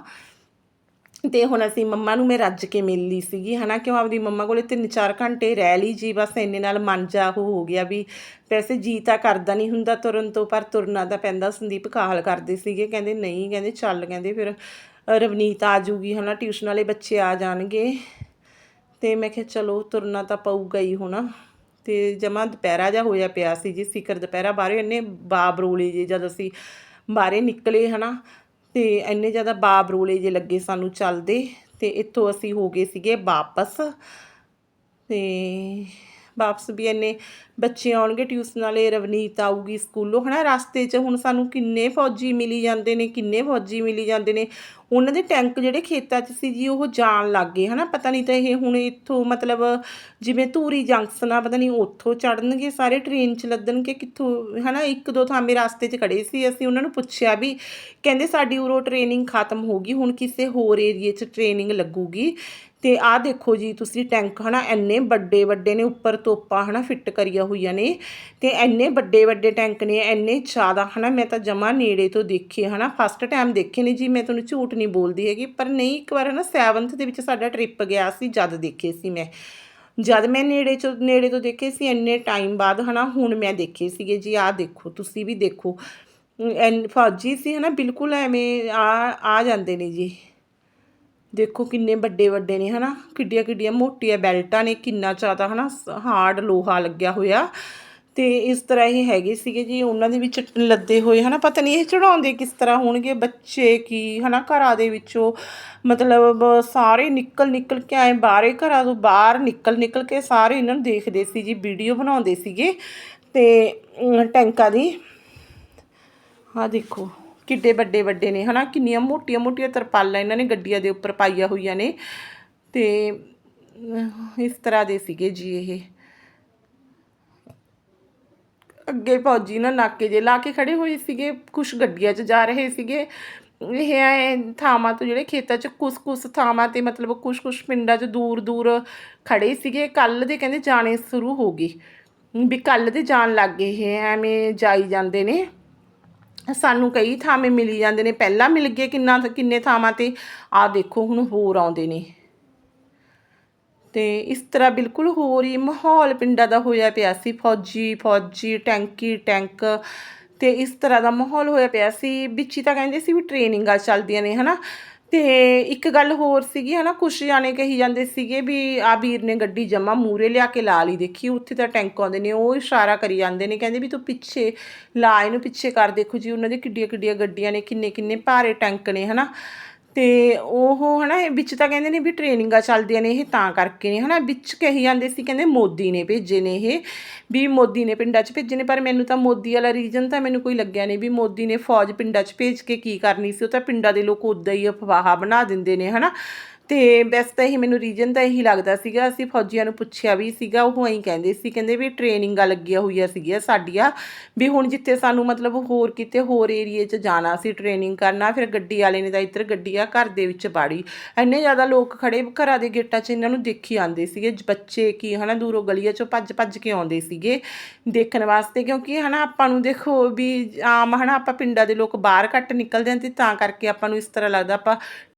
ਤੇ ਹੁਣ ਅਸੀਂ ਮੰਮਾ ਨੂੰ ਮੈਂ ਰੱਜ ਕੇ ਮਿਲ ਲਈ ਸੀਗੀ, ਹਨਾ, ਕਿਉਂ ਆਪਦੀ ਮੰਮਾ ਕੋਲੇ 3-4 ਘੰਟੇ ਰਹਿ ਲਈ ਜੀ, ਬਸ ਇੰਨੇ ਨਾਲ ਮਨ ਜਾ ਉਹ ਹੋ ਗਿਆ ਵੀ ਵੈਸੇ ਜੀ ਤਾਂ ਕਰਦਾ ਨਹੀਂ ਹੁੰਦਾ ਤੁਰਨ ਤੋਂ, ਪਰ ਤੁਰਨਾ ਤਾਂ ਪੈਂਦਾ, ਸੰਦੀਪ ਕਾਹਲ ਕਰਦੇ ਸੀਗੇ, ਕਹਿੰਦੇ ਨਹੀਂ, ਕਹਿੰਦੇ ਚੱਲ, ਕਹਿੰਦੇ ਫਿਰ ਰਵਨੀਤ ਆ ਜੂਗੀ, ਹਨਾ, ਟਿਊਸ਼ਨ ਵਾਲੇ ਬੱਚੇ ਆ ਜਾਣਗੇ। ਤੇ ਮੈਂ ਕਿਹਾ ਚਲੋ, ਤੁਰਨਾ ਤਾਂ ਪਊਗਾ ਹੀ ਹੁਣ। ਤੇ ਜਮਾ ਦੁਪਹਿਰਾ ਜਾ ਹੋਇਆ ਪਿਆ ਸੀ ਜੀ ਸਿਕਰ ਦੁਪਹਿਰਾ, ਬਾਹਰੇ ਇੰਨੇ ਬਾਬ ਰੋਲੇ ਜੇ ਜਦ ਅਸੀਂ ਬਾਹਰੇ ਨਿਕਲੇ ਹਨਾ, ਤੇ ਇੰਨੇ ਜ਼ਿਆਦਾ ਬਾਬ ਰੋਲੇ ਜੇ ਲੱਗੇ ਸਾਨੂੰ ਚੱਲਦੇ, ਤੇ ਇੱਥੋਂ ਅਸੀਂ ਹੋ ਗਏ ਸੀਗੇ ਵਾਪਸ, ਤੇ ਵਾਪਸ ਵੀ ਇੰਨੇ ਬੱਚੇ ਆਉਣਗੇ ਟਿਊਸ਼ਨ ਵਾਲੇ, ਰਵਨੀਤ ਆਊਗੀ ਸਕੂਲੋਂ, ਹਨਾ? ਰਸਤੇ 'ਚ ਹੁਣ ਸਾਨੂੰ ਕਿੰਨੇ ਫੌਜੀ ਮਿਲੀ ਜਾਂਦੇ ਨੇ, ਕਿੰਨੇ ਫੌਜੀ ਮਿਲੀ ਜਾਂਦੇ ਨੇ। ਉਹਨਾਂ ਦੇ ਟੈਂਕ ਜਿਹੜੇ ਖੇਤਾਂ 'ਚ ਸੀ ਜੀ, ਉਹ ਜਾਣ ਲੱਗ ਗਏ, ਹਨਾ? ਪਤਾ ਨਹੀਂ ਤਾਂ ਇਹ ਹੁਣ ਇੱਥੋਂ ਮਤਲਬ ਜਿਵੇਂ ਧੂਰੀ ਜੰਕਸ਼ਨ ਆ, ਪਤਾ ਨਹੀਂ ਉੱਥੋਂ ਚੜਨਗੇ ਸਾਰੇ ਟ੍ਰੇਨ 'ਚ ਲੱਦਣਗੇ, ਕਿੱਥੋਂ, ਹਨਾ? ਇੱਕ ਦੋ ਥਾਂ ਮੇ ਰਸਤੇ 'ਚ ਖੜੇ ਸੀ ਅਸੀਂ, ਉਹਨਾਂ ਨੂੰ ਪੁੱਛਿਆ ਵੀ, ਕਹਿੰਦੇ ਸਾਡੀ ਉਰੋ ਟ੍ਰੇਨਿੰਗ ਖਤਮ ਹੋ ਗਈ, ਹੁਣ ਕਿਸੇ ਹੋਰ ਏਰੀਏ 'ਚ ਟ੍ਰੇਨਿੰਗ ਲੱਗੂਗੀ। ਤੇ ਆਹ ਦੇਖੋ ਜੀ, ਤੁਸੀਂ ਟੈਂਕ ਹਨਾ ਇੰਨੇ ਵੱਡੇ ਵੱਡੇ ਨੇ, ਉੱਪਰ ਤੋਪਾਂ ਹਨਾ ਫਿੱਟ ਕਰੀਆਂ ਹੋਈਆਂ ਨੇ ਤੇ ਇੰਨੇ ਵੱਡੇ ਵੱਡੇ ਟੈਂਕ ਨੇ, ਇੰਨੇ ਜ਼ਿਆਦਾ ਹਨਾ ਮੈਂ ਤਾਂ ਜਮਾ ਨੇੜੇ ਤੋਂ ਦੇਖੇ ਹਨਾ ਫਸਟ ਟਾਈਮ ਦੇਖੇ ਨੇ ਜੀ, ਮੈਂ ਤੁਹਾਨੂੰ ਝੂਠ ਨਹੀਂ ਬੋਲਦੀ ਹੈਗੀ, ਪਰ ਨਹੀਂ, ਇੱਕ ਵਾਰ ਹਨਾ 7th ਦੇ ਵਿੱਚ ਸਾਡਾ ਟ੍ਰਿਪ ਗਿਆ ਸੀ, ਜਦ ਦੇਖੇ ਸੀ ਮੈਂ। ਜਦ ਮੈਂ ਨੇੜੇ ਚੋਂ, ਨੇੜੇ ਤੋਂ ਦੇਖੇ ਸੀ, ਇੰਨੇ ਟਾਈਮ ਬਾਅਦ ਹਨਾ ਹੁਣ ਮੈਂ ਦੇਖੇ ਸੀਗੇ ਜੀ, ਆਹ ਦੇਖੋ, ਤੁਸੀਂ ਵੀ ਦੇਖੋ। ਐਨ, ਫੌਜੀ ਸੀ ਹਨਾ, ਬਿਲਕੁਲ ਐਵੇਂ ਆ ਆ ਜਾਂਦੇ ਨੇ ਜੀ। ਦੇਖੋ ਕਿੰਨੇ ਵੱਡੇ ਵੱਡੇ ਨੇ, ਹਨਾ? ਕਿੱਡੀਆਂ ਕਿੱਡੀਆਂ ਮੋਟੀਆਂ ਬੈਲਟਾਂ ਨੇ, ਕਿੰਨਾ ਜ਼ਿਆਦਾ, ਹਨਾ? ਹਾਰਡ ਲੋਹਾ ਲੱਗਿਆ ਹੋਇਆ। ਤੇ ਇਸ ਤਰ੍ਹਾਂ ਇਹ ਹੈਗੇ ਸੀਗੇ ਜੀ, ਉਹਨਾਂ ਦੇ ਵਿੱਚ ਲੱਦੇ ਹੋਏ, ਹਨਾ? ਪਤਾ ਨਹੀਂ ਇਹ ਚੜਾਉਂਦੇ ਕਿਸ ਤਰ੍ਹਾਂ ਹੋਣਗੇ, ਬੱਚੇ ਕੀ, ਹਨਾ? ਘਰਾਂ ਦੇ ਵਿੱਚੋਂ ਮਤਲਬ ਸਾਰੇ ਨਿਕਲ ਨਿਕਲ ਕੇ ਆਏ, ਬਾਹਰੇ ਘਰਾਂ ਤੋਂ ਬਾਹਰ ਨਿਕਲ ਨਿਕਲ ਕੇ ਸਾਰੇ ਇਹਨਾਂ ਨੂੰ ਦੇਖਦੇ ਸੀ ਜੀ, ਵੀਡੀਓ ਬਣਾਉਂਦੇ ਸੀਗੇ। ਤੇ ਟੈਂਕਾਂ ਦੀ, ਆਹ ਦੇਖੋ। ਕਿੱਡੇ ਵੱਡੇ ਵੱਡੇ ਨੇ, ਹਨਾ? ਕਿੰਨੀਆਂ ਮੋਟੀਆਂ ਮੋਟੀਆਂ ਤਰਪਾਲਾਂ ਇਹਨਾਂ ਨੇ ਗੱਡੀਆਂ ਦੇ ਉੱਪਰ ਪਾਈਆਂ ਹੋਈਆਂ ਨੇ। ਤੇ ਇਸ ਤਰ੍ਹਾਂ ਦੇ ਸੀਗੇ ਜੀ ਇਹ। ਅੱਗੇ ਫੌਜੀ ਨਾ ਨਾਕੇ ਜੇ ਲਾ ਕੇ ਖੜੇ ਹੋਏ ਸੀਗੇ, ਕੁਛ ਗੱਡੀਆਂ 'ਚ ਜਾ ਰਹੇ ਸੀਗੇ। ਇਹ ਐ ਥਾਵਾਂ ਤੋਂ ਜਿਹੜੇ ਖੇਤਾਂ 'ਚ ਕੁਸ ਕੁਸ ਥਾਵਾਂ ਤੇ ਮਤਲਬ ਕੁਛ ਕੁਛ ਪਿੰਡਾਂ 'ਚ ਦੂਰ ਦੂਰ ਖੜੇ ਸੀਗੇ। ਕੱਲ ਦੇ ਕਹਿੰਦੇ ਜਾਣੇ ਸ਼ੁਰੂ ਹੋ ਗਏ। ਵੀ ਕੱਲ ਦੇ ਜਾਣ ਲੱਗ ਗਏ ਐਵੇਂ ਜਾਈ ਜਾਂਦੇ ਨੇ। ਸਾਨੂੰ ਕਈ ਥਾਵੇਂ ਮਿਲੀ ਜਾਂਦੇ ਨੇ, ਪਹਿਲਾਂ ਮਿਲ ਗਏ ਕਿੰਨਾ ਕਿੰਨੇ ਥਾਵਾਂ ਤੇ ਆ ਦੇਖੋ ਹੁਣ ਹੋਰ ਆਉਂਦੇ ਨੇ। ਤੇ ਇਸ ਤਰ੍ਹਾਂ ਬਿਲਕੁਲ ਹੋਰ ਹੀ ਮਾਹੌਲ ਪਿੰਡਾਂ ਦਾ ਹੋਇਆ ਪਿਆ ਸੀ, ਫੌਜੀ ਫੌਜੀ, ਟੈਂਕੀ, ਟੈਂਕ। ਤੇ ਇਸ ਤਰ੍ਹਾਂ ਦਾ ਮਾਹੌਲ ਹੋਇਆ ਪਿਆ ਸੀ, ਵਿੱਚ ਹੀ ਤਾਂ ਕਹਿੰਦੇ ਸੀ ਵੀ ਟ੍ਰੇਨਿੰਗਾਂ ਚੱਲਦੀਆਂ ਨੇ, ਹਨਾ? ਤੇ ਇੱਕ ਗੱਲ ਹੋਰ ਸੀਗੀ, ਹਨਾ, ਕੁਛ ਜਾਣੇ ਕਹੀ ਜਾਂਦੇ ਸੀਗੇ ਵੀ ਆ ਵੀਰ ਨੇ ਗੱਡੀ ਜਮਾ ਮੂਰੇ ਲਿਆ ਕੇ ਲਾ ਲਈ, ਦੇਖੀ ਉੱਥੇ ਤਾਂ ਟੈਂਕ ਆਉਂਦੇ ਨੇ, ਉਹ ਇਸ਼ਾਰਾ ਕਰੀ ਜਾਂਦੇ ਨੇ, ਕਹਿੰਦੇ ਵੀ ਤੂੰ ਪਿੱਛੇ ਲਾ, ਇਹਨੂੰ ਪਿੱਛੇ ਕਰ, ਦੇਖੋ ਜੀ, ਉਹਨਾਂ ਦੇ ਕਿੱਡੀਆਂ ਕਿੱਡੀਆਂ ਗੱਡੀਆਂ ਨੇ ਕਿੰਨੇ ਕਿੰਨੇ ਭਾਰੇ ਟੈਂਕ ਨੇ, ਹਨਾ। ਤੇ ਉਹ ਹਨਾ, ਇਹ ਵਿੱਚ ਤਾਂ ਕਹਿੰਦੇ ਨੇ ਵੀ ਟ੍ਰੇਨਿੰਗਾਂ ਚੱਲਦੀਆਂ ਨੇ ਇਹ, ਤਾਂ ਕਰਕੇ ਨੇ, ਹਨਾ, ਵਿੱਚ ਕਹੀ ਜਾਂਦੇ ਸੀ, ਕਹਿੰਦੇ ਮੋਦੀ ਨੇ ਭੇਜੇ ਨੇ ਇਹ, ਵੀ ਮੋਦੀ ਨੇ ਪਿੰਡਾਂ 'ਚ ਭੇਜੇ ਨੇ, ਪਰ ਮੈਨੂੰ ਤਾਂ ਮੋਦੀ ਵਾਲਾ ਰੀਜਨ ਤਾਂ ਮੈਨੂੰ ਕੋਈ ਲੱਗਿਆ ਨਹੀਂ ਵੀ ਮੋਦੀ ਨੇ ਫੌਜ ਪਿੰਡਾਂ 'ਚ ਭੇਜ ਕੇ ਕੀ ਕਰਨੀ ਸੀ, ਉਹ ਤਾਂ ਪਿੰਡਾਂ ਦੇ ਲੋਕ ਉਦਾਂ ਹੀ ਅਫਵਾਹ ਬਣਾ ਦਿੰਦੇ ਨੇ, ਹਨਾ। ਤੇ ਵੈਸੇ ਤਾਂ ਇਹ ਮੈਨੂੰ ਰੀਜਨ ਤਾਂ ਇਹੀ ਲੱਗਦਾ ਸੀਗਾ, ਅਸੀਂ ਫੌਜੀਆਂ ਨੂੰ ਪੁੱਛਿਆ ਵੀ ਸੀਗਾ, ਉਹ ਐਂ ਕਹਿੰਦੇ ਸੀ, ਕਹਿੰਦੇ ਵੀ ਟ੍ਰੇਨਿੰਗਾਂ ਲੱਗੀਆਂ ਹੋਈਆਂ ਸੀਗੀਆਂ ਸਾਡੀਆਂ, ਵੀ ਹੁਣ ਜਿੱਥੇ ਸਾਨੂੰ ਮਤਲਬ ਹੋਰ ਕਿਤੇ ਹੋਰ ਏਰੀਏ 'ਚ ਜਾਣਾ ਸੀ ਟ੍ਰੇਨਿੰਗ ਕਰਨਾ ਫਿਰ ਗੱਡੀ ਵਾਲੇ ਨੇ ਤਾਂ ਇੱਧਰ ਗੱਡੀ ਆ ਘਰ ਦੇ ਵਿੱਚ ਬਾੜੀ ਇੰਨੇ ਜ਼ਿਆਦਾ ਲੋਕ ਖੜੇ ਘਰਾਂ ਦੇ ਗੇਟਾਂ 'ਚ ਇਹਨਾਂ ਨੂੰ ਦੇਖੀ ਆਉਂਦੇ ਸੀਗੇ ਬੱਚੇ ਕੀ ਹਨਾ ਦੂਰੋਂ ਗਲੀਆਂ 'ਚੋਂ ਭੱਜ ਭੱਜ ਕੇ ਆਉਂਦੇ ਸੀਗੇ ਦੇਖਣ ਵਾਸਤੇ, ਕਿਉਂਕਿ ਹਨਾ ਆਪਾਂ ਨੂੰ ਦੇਖੋ ਵੀ ਆਮ ਹਨਾ ਆਪਾਂ ਪਿੰਡਾਂ ਦੇ ਲੋਕ ਬਾਹਰ ਘੱਟ ਨਿਕਲਦੇ ਹਾਂ ਤੇ ਤਾਂ ਕਰਕੇ ਆਪਾਂ ਨੂੰ ਇਸ ਤਰ੍ਹਾਂ ਲੱਗਦਾ ਆਪਾਂ